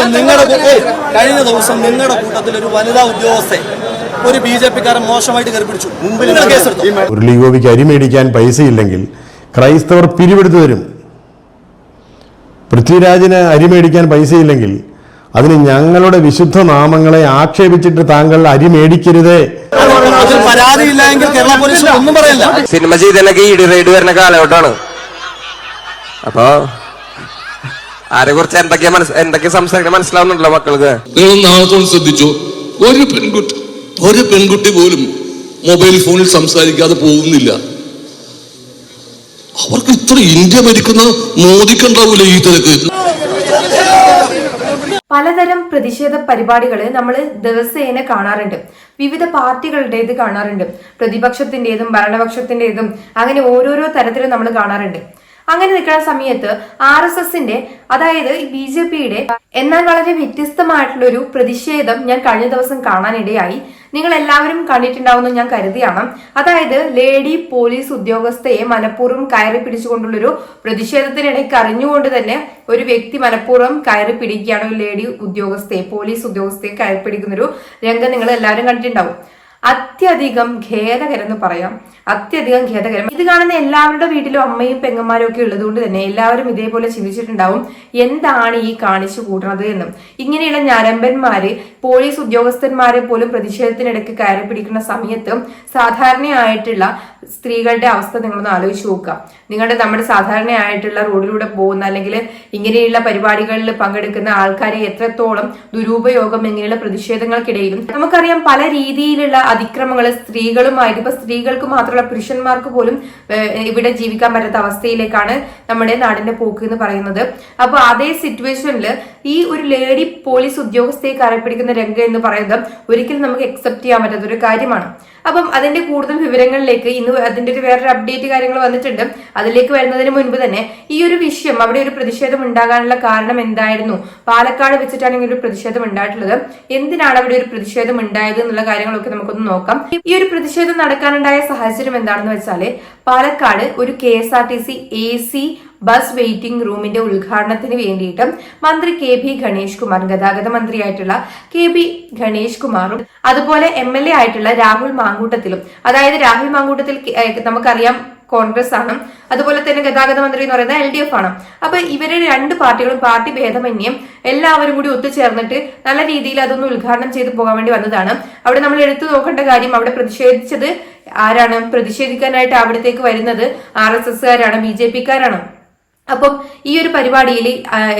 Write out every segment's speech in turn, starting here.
ദിവസം നിങ്ങളുടെ കഴിഞ്ഞ ദിവസം നിങ്ങളുടെ കൂട്ടത്തിൽ ഒരു വനിതാ ഉദ്യോഗസ്ഥയെ ഒരു ബി ജെ പിക്കാരൻ മോശമായിട്ട് കയറി പിടിച്ചു. നിങ്ങൾ കേസെടുത്തു? ഉരുളി ഗോപിക്ക് അരി മേടിക്കാൻ പൈസയില്ലെങ്കിൽ ക്രൈസ്തവർ പിരിവെടുത്തു തരും. പൃഥ്വിരാജിന് അരി മേടിക്കാൻ പൈസയില്ലെങ്കിൽ അതിന് ഞങ്ങളുടെ വിശുദ്ധ നാമങ്ങളെ ആക്ഷേപിച്ചിട്ട് താങ്കൾ അരി മേടിക്കരുതേ. അതിൽ പരാതിയില്ലെങ്കിൽ കേരള പോലീസ് ഒന്നും പറയില്ല. സിനിമ ചെയ്തതിനൊക്കെ ഇടി റെയ്ഡ് വരുന്ന കാലഘട്ടമാണ്. അപ്പൊ ആരെ കുറിച്ച് എന്തൊക്കെയാ മനസ്സ് എന്തൊക്കെ സംസാരിക്കാൻ മനസ്സിലാവുന്നുണ്ടല്ലോ മക്കൾക്ക്? നിങ്ങൾ നാളത്തോളം ശ്രദ്ധിച്ചു. ഒരു പെൺകുട്ടി ഒരു പെൺകുട്ടി പോലും മൊബൈൽ ഫോണിൽ സംസാരിക്കാതെ പോകുന്നില്ല. അവർക്ക് ഇത്ര ഇന്ത്യ ഭരിക്കുന്ന മോദിക്കുണ്ടാവൂല ഈ തിരക്ക്? പലതരം പ്രതിഷേധ പരിപാടികൾ നമ്മൾ ദിവസേന കാണാറുണ്ട്. വിവിധ പാർട്ടികളുടേത് കാണാറുണ്ട്. പ്രതിപക്ഷത്തിന്റെതും ഭരണപക്ഷത്തിന്റെതും അങ്ങനെ ഓരോരോ തരത്തിലും നമ്മൾ കാണാറുണ്ട്. അങ്ങനെ നിൽക്കുന്ന സമയത്ത് ആർ എസ് എസിന്റെ അതായത് ബി ജെ പിയുടെ എന്നാൽ വളരെ വ്യത്യസ്തമായിട്ടുള്ള ഒരു പ്രതിഷേധം ഞാൻ കഴിഞ്ഞ ദിവസം കാണാനിടയായി. നിങ്ങൾ എല്ലാവരും കണ്ടിട്ടുണ്ടാവുമെന്ന് ഞാൻ കരുതിയാണ്. അതായത് ലേഡി പോലീസ് ഉദ്യോഗസ്ഥയെ മനഃപൂർവം കയറി പിടിച്ചുകൊണ്ടുള്ളൊരു പ്രതിഷേധത്തിനിടയ്ക്ക് അറിഞ്ഞുകൊണ്ട് തന്നെ ഒരു വ്യക്തി മനഃപൂർവം കയറി പിടിക്കുകയാണ് ഒരു ലേഡി ഉദ്യോഗസ്ഥയെ പോലീസ് ഉദ്യോഗസ്ഥയെ കയറി പിടിക്കുന്ന ഒരു രംഗം നിങ്ങൾ എല്ലാവരും കണ്ടിട്ടുണ്ടാവും. അത്യധികം ഖേദകരം എന്ന് പറയാം. അത്യധികം ഖേദകരം. ഇത് കാണുന്ന എല്ലാവരുടെ വീട്ടിലും അമ്മയും പെങ്ങന്മാരും ഒക്കെ ഉള്ളതുകൊണ്ട് തന്നെ എല്ലാവരും ഇതേപോലെ ചിന്തിച്ചിട്ടുണ്ടാവും എന്താണ് ഈ കാണിച്ചു കൂട്ടുന്നത് എന്നും. ഇങ്ങനെയുള്ള ഞരമ്പന്മാര് പോലീസ് ഉദ്യോഗസ്ഥന്മാരെ പോലും പ്രതിഷേധത്തിനിടയ്ക്ക് കയറി പിടിക്കുന്ന സമയത്ത് സാധാരണയായിട്ടുള്ള സ്ത്രീകളുടെ അവസ്ഥ നിങ്ങളൊന്ന് ആലോചിച്ച് നോക്കുക. നിങ്ങളുടെ നമ്മുടെ സാധാരണയായിട്ടുള്ള റോഡിലൂടെ പോകുന്ന അല്ലെങ്കിൽ ഇങ്ങനെയുള്ള പരിപാടികളിൽ പങ്കെടുക്കുന്ന ആൾക്കാരെ എത്രത്തോളം ദുരുപയോഗം ഇങ്ങനെയുള്ള പ്രതിഷേധങ്ങൾക്കിടയിലും നമുക്കറിയാം പല രീതിയിലുള്ള അതിക്രമങ്ങൾ സ്ത്രീകളുമായിട്ട് ഇപ്പൊ സ്ത്രീകൾക്ക് മാത്രമല്ല പുരുഷന്മാർക്ക് പോലും ഇവിടെ ജീവിക്കാൻ പറ്റാത്ത അവസ്ഥയിലേക്കാണ് നമ്മുടെ നാടിന്റെ പോക്ക് എന്ന് പറയുന്നത്. അപ്പൊ അതേ സിറ്റുവേഷനിൽ ഈ ഒരു ലേഡി പോലീസ് ഉദ്യോഗസ്ഥയെ കരപ്പിടിക്കുന്ന രംഗം എന്ന് പറയുന്നത് ഒരിക്കലും നമുക്ക് എക്സെപ്റ്റ് ചെയ്യാൻ പറ്റാത്ത ഒരു കാര്യമാണ്. അപ്പം അതിന്റെ കൂടുതൽ വിവരങ്ങളിലേക്ക് ഇന്ന് അതിന്റെ ഒരു വേറൊരു അപ്ഡേറ്റ് കാര്യങ്ങൾ വന്നിട്ടുണ്ട്. അതിലേക്ക് വരുന്നതിന് മുൻപ് തന്നെ ഈ ഒരു വിഷയം അവിടെ ഒരു പ്രതിഷേധം ഉണ്ടാകാനുള്ള കാരണം എന്തായിരുന്നു? പാലക്കാട് വെച്ചിട്ടാണ് ഇങ്ങനെ ഒരു പ്രതിഷേധം ഉണ്ടായിട്ടുള്ളത്. എന്തിനാണ് അവിടെ ഒരു പ്രതിഷേധം ഉണ്ടായത് എന്നുള്ള കാര്യങ്ങളൊക്കെ നമുക്കൊന്ന് നോക്കാം. ഈ ഒരു പ്രതിഷേധം നടക്കാനുണ്ടായ സാഹചര്യം എന്താണെന്ന് വെച്ചാൽ പാലക്കാട് ഒരു K S R T C A C bus waiting റൂമിന്റെ ഉദ്ഘാടനത്തിന് വേണ്ടിയിട്ട് മന്ത്രി കെ ബി ഗണേഷ് കുമാർ ഗതാഗത മന്ത്രിയായിട്ടുള്ള കെ ബി ഗണേഷ് കുമാറും അതുപോലെ എം എൽ എ ആയിട്ടുള്ള രാഹുൽ മാങ്കൂട്ടത്തിലും. അതായത് രാഹുൽ മാങ്കൂട്ടത്തിൽ നമുക്കറിയാം കോൺഗ്രസ് ആണ്. അതുപോലെ തന്നെ ഗതാഗത മന്ത്രി എന്ന് പറയുന്നത് എൽ ഡി എഫ് ആണ്. അപ്പൊ ഇവരെ രണ്ട് പാർട്ടികളും പാർട്ടി ഭേദമന്യം എല്ലാവരും കൂടി ഒത്തുചേർന്നിട്ട് നല്ല രീതിയിൽ അതൊന്ന് ഉദ്ഘാടനം ചെയ്ത് പോകാൻ വേണ്ടി വന്നതാണ്. അവിടെ നമ്മൾ എടുത്തു നോക്കേണ്ട കാര്യം അവിടെ പ്രതിഷേധിച്ചത് ആരാണ്? പ്രതിഷേധിക്കാനായിട്ട് അവിടത്തേക്ക് വരുന്നത് ആർ എസ് എസ്കാരാണ് ബി ജെ പിക്കാരാണ്. അപ്പം ഈ ഒരു പരിപാടിയിൽ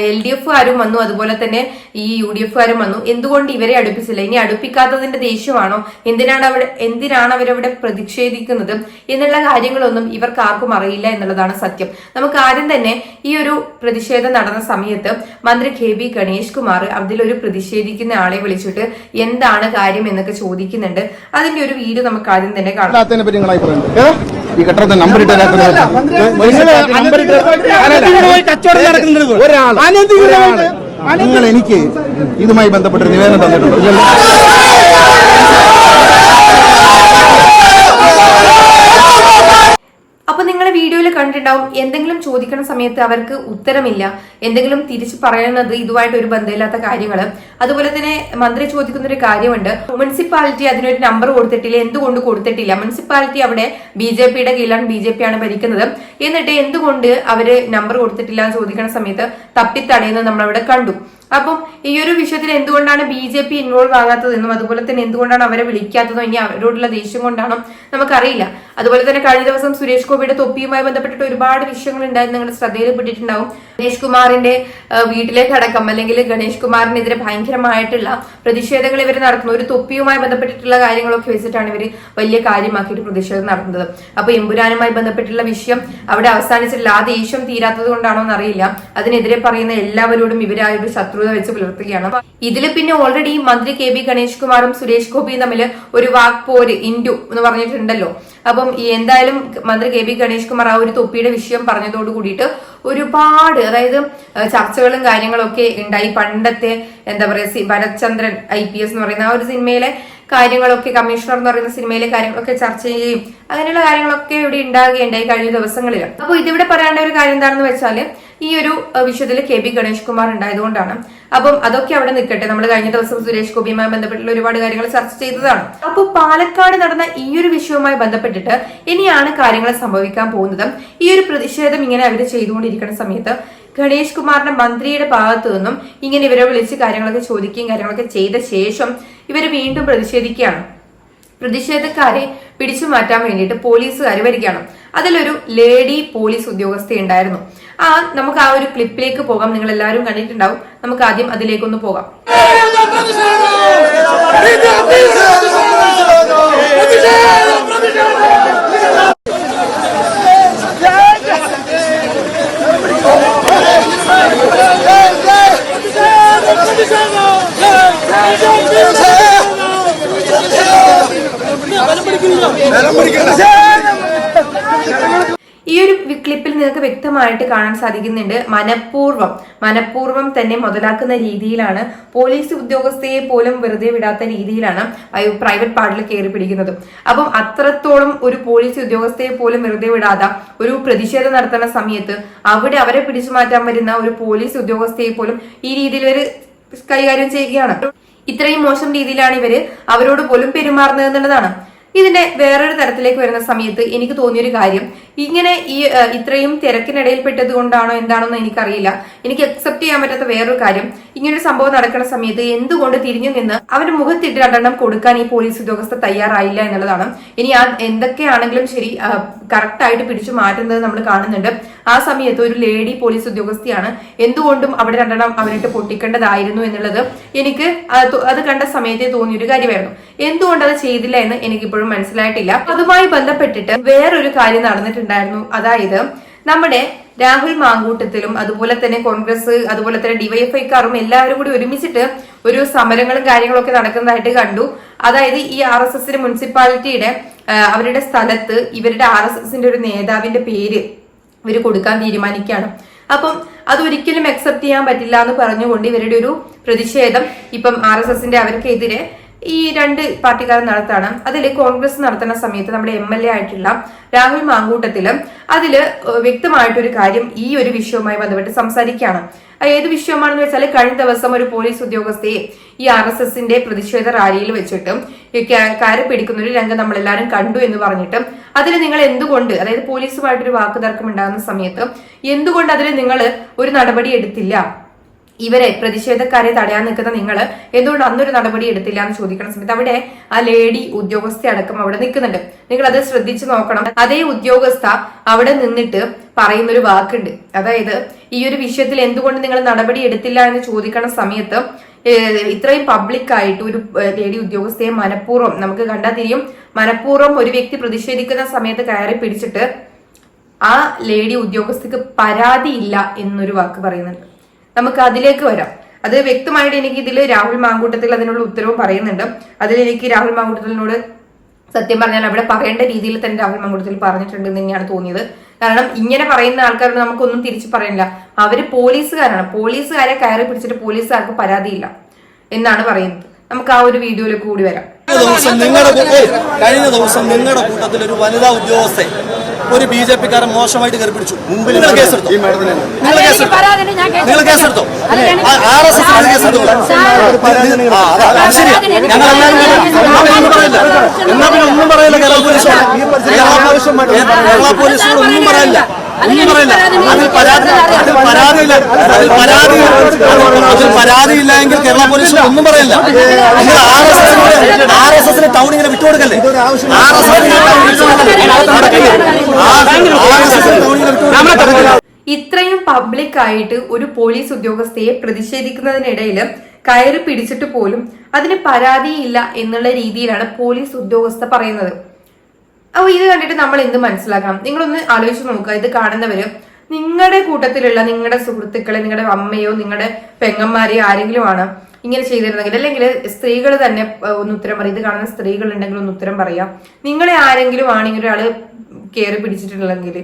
എൽ ഡി എഫുകാരും വന്നു അതുപോലെ തന്നെ ഈ യു ഡി എഫുകാരും വന്നു. എന്തുകൊണ്ട് ഇവരെ അടുപ്പിച്ചില്ല? ഇനി അടുപ്പിക്കാത്തതിന്റെ ദേഷ്യമാണോ? എന്തിനാണ് അവിടെ എന്തിനാണ് അവരവിടെ പ്രതിഷേധിക്കുന്നത്? എന്നുള്ള കാര്യങ്ങളൊന്നും ഇവർക്ക് ആർക്കും അറിയില്ല എന്നുള്ളതാണ് സത്യം. നമുക്ക് ആദ്യം തന്നെ ഈ ഒരു പ്രതിഷേധം നടന്ന സമയത്ത് മന്ത്രി കെ ബി ഗണേഷ് കുമാർ അതിലൊരു പ്രതിഷേധിക്കുന്ന ആളെ വിളിച്ചിട്ട് എന്താണ് കാര്യം എന്നൊക്കെ ചോദിക്കുന്നുണ്ട്. അതിന്റെ ഒരു വീഡിയോ നമുക്ക് ആദ്യം തന്നെ കാണാം. ഈ കെട്ടിടത്തെ നമ്പർ ഇട്ട് ഒരാൾ നിങ്ങൾ എനിക്ക് ഇതുമായി ബന്ധപ്പെട്ട നിവേദനം തന്നിട്ടുണ്ടോ ഇല്ലല്ലോ. അപ്പൊ നിങ്ങൾ വീഡിയോയിൽ കണ്ടിട്ടുണ്ടാവും. എന്തെങ്കിലും ചോദിക്കുന്ന സമയത്ത് അവർക്ക് ഉത്തരമില്ല. എന്തെങ്കിലും തിരിച്ചു പറയുന്നത് ഇതുമായിട്ട് ഒരു ബന്ധമില്ലാത്ത കാര്യങ്ങൾ അതുപോലെ തന്നെ മന്ത്രി ചോദിക്കുന്ന ഒരു കാര്യമുണ്ട്. മുനിസിപ്പാലിറ്റി അതിനൊരു നമ്പർ കൊടുത്തിട്ടില്ല. എന്തുകൊണ്ട് കൊടുത്തിട്ടില്ല? മുനിസിപ്പാലിറ്റി അവിടെ ബി ജെ പിയുടെ കീഴിലാണ് ബി ജെ പി ആണ് ഭരിക്കുന്നത്. എന്നിട്ട് എന്തുകൊണ്ട് അവർ നമ്പർ കൊടുത്തിട്ടില്ല എന്ന് ചോദിക്കുന്ന സമയത്ത് തപ്പിത്തടയുന്നത് നമ്മൾ അവിടെ കണ്ടു. അപ്പം ഈ ഒരു വിഷയത്തിൽ എന്തുകൊണ്ടാണ് ബി ജെ പി ഇൻവോൾവ് ആകാത്തതെന്നും അതുപോലെ തന്നെ എന്തുകൊണ്ടാണ് അവരെ വിളിക്കാത്തതും ഇനി അവരോടുള്ള ദേഷ്യം കൊണ്ടാണോ നമുക്കറിയില്ല. അതുപോലെ തന്നെ കഴിഞ്ഞ ദിവസം സുരേഷ് ഗോപിയുടെ തൊപ്പിയുമായി ബന്ധപ്പെട്ടിട്ട് ഒരുപാട് വിഷയങ്ങൾ ഉണ്ടായിരുന്നു നിങ്ങളുടെ ശ്രദ്ധയിൽപ്പെട്ടിട്ടുണ്ടാവും ഗണേഷ് കുമാറിന്റെ വീട്ടിലേക്ക് അടക്കം അല്ലെങ്കിൽ ഗണേഷ് കുമാറിനെതിരെ ഭയങ്കരമായിട്ടുള്ള പ്രതിഷേധങ്ങൾ ഇവർ നടത്തുന്നു. ഒരു തൊപ്പിയുമായി ബന്ധപ്പെട്ടിട്ടുള്ള കാര്യങ്ങളൊക്കെ വെച്ചിട്ടാണ് ഇവർ വലിയ കാര്യമാക്കിയിട്ട് പ്രതിഷേധം നടത്തുന്നത്. അപ്പൊ എമ്പുരാനുമായി ബന്ധപ്പെട്ടുള്ള വിഷയം അവിടെ അവസാനിച്ചിട്ടില്ല. ആ ദേഷ്യം തീരാത്തത് കൊണ്ടാണോ എന്നറിയില്ല അതിനെതിരെ പറയുന്ന എല്ലാവരോടും ഇവരായ ഒരു ശത്രുത വെച്ച് പുലർത്തുകയാണ്. ഇതിൽ പിന്നെ ഓൾറെഡി മന്ത്രി കെ ബി ഗണേഷ് കുമാറും സുരേഷ് ഗോപിയും തമ്മിൽ ഒരു വാക് പോര് ഇൻഡു എന്ന് പറഞ്ഞിട്ടുണ്ടല്ലോ. അപ്പം എന്തായാലും മന്ത്രി കെ ബി ഗണേഷ് കുമാർ ആ ഒരു തൊപ്പിയുടെ വിഷയം പറഞ്ഞതോട് കൂടിയിട്ട് ഒരുപാട് അതായത് ചർച്ചകളും കാര്യങ്ങളും ഒക്കെ ഉണ്ടായി. പണ്ടത്തെ എന്താ പറയാ ഭരത്ചന്ദ്രൻ ഐ പി എസ് എന്ന് പറയുന്ന ആ ഒരു സിനിമയിലെ കാര്യങ്ങളൊക്കെ കമ്മീഷണർ എന്ന് പറയുന്ന സിനിമയിലെ കാര്യങ്ങളൊക്കെ ചർച്ച ചെയ്യുകയും അങ്ങനെയുള്ള കാര്യങ്ങളൊക്കെ ഇവിടെ ഉണ്ടാകുകയുണ്ടായി കഴിഞ്ഞ ദിവസങ്ങളിൽ അപ്പോൾ ഇതിവിടെ പറയേണ്ട ഒരു കാര്യം എന്താണെന്ന് വെച്ചാൽ ഈ ഒരു വിഷയത്തിൽ കെ ബി ഗണേഷ് കുമാർ ഉണ്ടായതുകൊണ്ടാണ്. അപ്പം അതൊക്കെ അവിടെ നിൽക്കട്ടെ. നമ്മൾ കഴിഞ്ഞ ദിവസം സുരേഷ് ഗോപിയുമായി ബന്ധപ്പെട്ടുള്ള ഒരുപാട് കാര്യങ്ങൾ ചർച്ച ചെയ്തതാണ്. അപ്പോൾ പാലക്കാട് നടന്ന ഈ ഒരു വിഷയവുമായി ബന്ധപ്പെട്ടിട്ട് ഇനിയാണ് കാര്യങ്ങൾ സംഭവിക്കാൻ പോകുന്നത്. ഈ ഒരു പ്രതിഷേധം ഇങ്ങനെ അവർ ചെയ്തുകൊണ്ടിരിക്കുന്ന സമയത്ത് ഗണേഷ് കുമാറിന്റെ മന്ത്രിയുടെ ഭാഗത്തു നിന്നും ഇങ്ങനെ ഇവരെ വിളിച്ച് കാര്യങ്ങളൊക്കെ ചോദിക്കുകയും കാര്യങ്ങളൊക്കെ ചെയ്ത ശേഷം ഇവർ വീണ്ടും പ്രതിഷേധിക്കുകയാണ്. പ്രതിഷേധക്കാരെ പിടിച്ചു മാറ്റാൻ വേണ്ടിയിട്ട് പോലീസുകാർ വരികയാണ്. അതിലൊരു ലേഡി പോലീസ് ഉദ്യോഗസ്ഥ ഉണ്ടായിരുന്നു. ആ നമുക്ക് ആ ഒരു ക്ലിപ്പിലേക്ക് പോകാം. നിങ്ങൾ എല്ലാവരും കണ്ടിട്ടുണ്ടാവും. നമുക്ക് ആദ്യം അതിലേക്കൊന്ന് പോകാം. നിലം പിടിക്കണ്ട ഈ ഒരു ക്ലിപ്പിൽ നിങ്ങൾക്ക് വ്യക്തമായിട്ട് കാണാൻ സാധിക്കുന്നുണ്ട് മനഃപൂർവം. മനഃപൂർവം തന്നെ മുതലാക്കുന്ന രീതിയിലാണ് പോലീസ് ഉദ്യോഗസ്ഥയെ പോലും വെറുതെ വിടാത്ത രീതിയിലാണ് പ്രൈവറ്റ് പാർട്ടിൽ കയറി പിടിക്കുന്നത്. അപ്പം അത്രത്തോളം ഒരു പോലീസ് ഉദ്യോഗസ്ഥയെ പോലും വെറുതെ വിടാതെ ഒരു പ്രതിഷേധം നടത്തുന്ന സമയത്ത് അവിടെ അവരെ പിടിച്ചു മാറ്റാൻ വരുന്ന ഒരു പോലീസ് ഉദ്യോഗസ്ഥയെ പോലും ഈ രീതിയിൽ ഒരു കൈകാര്യം ചെയ്യുകയാണ്. ഇത്രയും മോശം രീതിയിലാണ് ഇവർ അവരോട് പോലും പെരുമാറുന്നത് എന്നുള്ളതാണ്. ഇതിന്റെ വേറൊരു തരത്തിലേക്ക് വരുന്ന സമയത്ത് എനിക്ക് തോന്നിയൊരു കാര്യം ഇങ്ങനെ ഈ ഇത്രയും തിരക്കിനിടയിൽപ്പെട്ടത് കൊണ്ടാണോ എന്താണെന്ന് എനിക്കറിയില്ല. എനിക്ക് അക്സെപ്റ്റ് ചെയ്യാൻ പറ്റാത്ത വേറൊരു കാര്യം. ഇങ്ങനൊരു സംഭവം നടക്കുന്ന സമയത്ത് എന്തുകൊണ്ട് തിരിഞ്ഞു നിന്ന് അവന്റെ മുഖത്തിട്ട് രണ്ടെണ്ണം കൊടുക്കാൻ ഈ പോലീസ് ഉദ്യോഗസ്ഥ തയ്യാറായില്ല എന്നുള്ളതാണ്. ഇനി ആ എന്തൊക്കെയാണെങ്കിലും ശരി കറക്റ്റ് ആയിട്ട് പിടിച്ചു മാറ്റുന്നത് നമ്മൾ കാണുന്നുണ്ട്. ആ സമയത്ത് ഒരു ലേഡി പോലീസ് ഉദ്യോഗസ്ഥയാണ്. എന്തുകൊണ്ടും അവിടെ രണ്ടെണ്ണം അവനിട്ട് പൊട്ടിക്കേണ്ടതായിരുന്നു എന്നുള്ളത് എനിക്ക് അത് കണ്ട സമയത്തെ തോന്നിയൊരു കാര്യമായിരുന്നു. എന്തുകൊണ്ട് അത് ചെയ്തില്ല എന്ന് എനിക്കിപ്പോഴും മനസ്സിലായിട്ടില്ല. അതുമായി ബന്ധപ്പെട്ടിട്ട് വേറൊരു കാര്യം നടന്നിട്ടുണ്ടായിരുന്നു അതായത് നമ്മുടെ രാഹുൽ മാങ്കൂട്ടത്തിലും അതുപോലെ തന്നെ കോൺഗ്രസ് അതുപോലെ തന്നെ ഡിവൈഎഫ്ഐക്കാരും എല്ലാവരും കൂടി ഒരുമിച്ചിട്ട് ഒരു സമരങ്ങളും കാര്യങ്ങളൊക്കെ നടക്കുന്നതായിട്ട് കണ്ടു. അതായത് ഈ ആർ എസ് എസിന്റെ മുനിസിപ്പാലിറ്റിയുടെ അവരുടെ സ്ഥലത്ത് ഇവരുടെ ആർ എസ് എസിന്റെ ഒരു നേതാവിന്റെ പേര് ഇവർ കൊടുക്കാൻ തീരുമാനിക്കുകയാണ്. അപ്പം അതൊരിക്കലും അക്സെപ്റ്റ് ചെയ്യാൻ പറ്റില്ല എന്ന് പറഞ്ഞുകൊണ്ട് ഇവരുടെ ഒരു പ്രതിഷേധം ഇപ്പം ആർ എസ് എസിന്റെ അവർക്കെതിരെ ഈ രണ്ട് പാർട്ടിക്കാർ നടത്താണ്. അതിൽ കോൺഗ്രസ് നടത്തുന്ന സമയത്ത് നമ്മുടെ എം എൽ എ ആയിട്ടുള്ള രാഹുൽ മാങ്കൂട്ടത്തിൽ ഏഹ് വ്യക്തമായിട്ടൊരു കാര്യം ഈ ഒരു വിഷയവുമായി ബന്ധപ്പെട്ട് സംസാരിക്കുകയാണ് ഏത് വിഷയമാണെന്ന് വെച്ചാൽ കഴിഞ്ഞ ദിവസം ഒരു പോലീസ് ഉദ്യോഗസ്ഥയെ ഈ ആർ എസ് എസിന്റെ പ്രതിഷേധ റാലിയിൽ വെച്ചിട്ട് കാരെ പിടിക്കുന്ന ഒരു രംഗം നമ്മളെല്ലാവരും കണ്ടു എന്ന് പറഞ്ഞിട്ട് അതിൽ നിങ്ങൾ എന്തുകൊണ്ട് അതായത് പോലീസുമായിട്ടൊരു വാക്കുതർക്കം ഉണ്ടാകുന്ന സമയത്ത് എന്തുകൊണ്ട് അതിൽ നിങ്ങൾ ഒരു നടപടി എടുത്തില്ല? ഇവരെ പ്രതിഷേധക്കാരെ തടയാൻ നിൽക്കുന്ന നിങ്ങൾ എന്തുകൊണ്ട് അന്നൊരു നടപടി എടുത്തില്ല എന്ന് ചോദിക്കുന്ന സമയത്ത്. അവിടെ ആ ലേഡി ഉദ്യോഗസ്ഥ അടക്കം അവിടെ നിൽക്കുന്നുണ്ട്. നിങ്ങൾ അത് ശ്രദ്ധിച്ചു നോക്കണം. അതേ ഉദ്യോഗസ്ഥ അവിടെ നിന്നിട്ട് പറയുന്ന ഒരു വാക്കുണ്ട്. അതായത് ഈ ഒരു വിഷയത്തിൽ എന്തുകൊണ്ട് നിങ്ങൾ നടപടി എടുത്തില്ല എന്ന് ചോദിക്കണ സമയത്ത് ഇത്രയും പബ്ലിക് ആയിട്ട് ഒരു ലേഡി ഉദ്യോഗസ്ഥയെ മനഃപൂർവം നമുക്ക് കണ്ടാൽ തിരിയും. മനഃപൂർവം ഒരു വ്യക്തി പ്രതിഷേധിക്കുന്ന സമയത്ത് കയറി പിടിച്ചിട്ട് ആ ലേഡി ഉദ്യോഗസ്ഥക്ക് പരാതിയില്ല എന്നൊരു വാക്ക് പറയുന്നുണ്ട്. നമുക്ക് അതിലേക്ക് വരാം. അത് വ്യക്തമായിട്ട് എനിക്ക് ഇതിൽ രാഹുൽ മാങ്കൂട്ടത്തിൽ അതിനുള്ള ഉത്തരവും പറയുന്നുണ്ട്. അതിൽ എനിക്ക് രാഹുൽ മാങ്കൂട്ടത്തിനോട് സത്യം പറഞ്ഞാൽ അവിടെ പറയേണ്ട രീതിയിൽ തന്നെ രാഹുൽ മാങ്കൂട്ടത്തിൽ പറഞ്ഞിട്ടുണ്ട് എന്ന് തന്നെയാണ് തോന്നിയത്. കാരണം ഇങ്ങനെ പറയുന്ന ആൾക്കാരോട് നമുക്കൊന്നും തിരിച്ചു പറയുന്നില്ല അവർ പോലീസുകാരാണ്. പോലീസുകാരെ കയറി പിടിച്ചിട്ട് പോലീസുകാർക്ക് പരാതിയില്ല എന്നാണ് പറയുന്നത്. നമുക്ക് ആ ഒരു വീഡിയോയിലേക്ക് കൂടി വരാം. കഴിഞ്ഞ ദിവസം നിങ്ങളുടെ കൂട്ടത്തിൽ ഒരു വനിതാ ഉദ്യോഗസ്ഥയെ ഒരു ബി ജെ പിക്കാരൻ മോശമായിട്ട് കയറി പിടിച്ചു നിങ്ങൾ കേസെടുത്തോ നിങ്ങൾ കേസെടുത്തോ നിങ്ങൾ കേസെടുത്തോ ആർ എസ് എസ് കേസെടുത്തോ ശരിയാ ഞങ്ങൾ എല്ലാവരും എന്നാ പിന്നെ ഒന്നും പറയില്ല എന്നാ പിന്നെ ഒന്നും പറയില്ല കേരള പോലീസോട് കേരള പോലീസിനോട് ഒന്നും പറയില്ല. ഒന്നും പറയില്ല. അതിൽ പരാതി അതിൽ പരാതിയില്ല. അതിൽ പരാതി അതിൽ പരാതിയില്ല എങ്കിൽ കേരള പോലീസിനോട് ഒന്നും പറയില്ല. നിങ്ങൾ ആർ എസ് എസിന് ആർ എസ് എസിന് ടൗൺ ഇങ്ങനെ വിട്ടുകൊടുക്കല്ലേ? ആർ എസ് എസിന് ഇത്രയും പബ്ലിക് ആയിട്ട് ഒരു പോലീസ് ഉദ്യോഗസ്ഥയെ പ്രതിഷേധിക്കുന്നതിനിടയിൽ കയറി പിടിച്ചിട്ട് പോലും അതിന് പരാതിയില്ല എന്നുള്ള രീതിയിലാണ് പോലീസ് ഉദ്യോഗസ്ഥ പറയുന്നത്. അപ്പോൾ ഇത് കണ്ടിട്ട് നമ്മൾ എന്ത് മനസ്സിലാക്കണം? നിങ്ങളൊന്ന് ആലോചിച്ച് നോക്കുക. ഇത് കാണുന്നവര് നിങ്ങളുടെ കൂട്ടത്തിലുള്ള നിങ്ങളുടെ സുഹൃത്തുക്കളെ നിങ്ങളുടെ അമ്മയോ നിങ്ങളുടെ പെങ്ങന്മാരെയോ ആരെങ്കിലും ആണ് ഇങ്ങനെ ചെയ്തിരുന്നെങ്കിൽ അല്ലെങ്കിൽ സ്ത്രീകൾ തന്നെ ഒന്ന് ഉത്തരം പറയും. ഇത് കാണുന്ന സ്ത്രീകൾ ഉണ്ടെങ്കിൽ ഒന്ന് ഉത്തരം പറയാം. നിങ്ങളെ ആരെങ്കിലും ആണെങ്കിൽ ഒരാൾ കയറി പിടിച്ചിട്ടുണ്ടെങ്കിൽ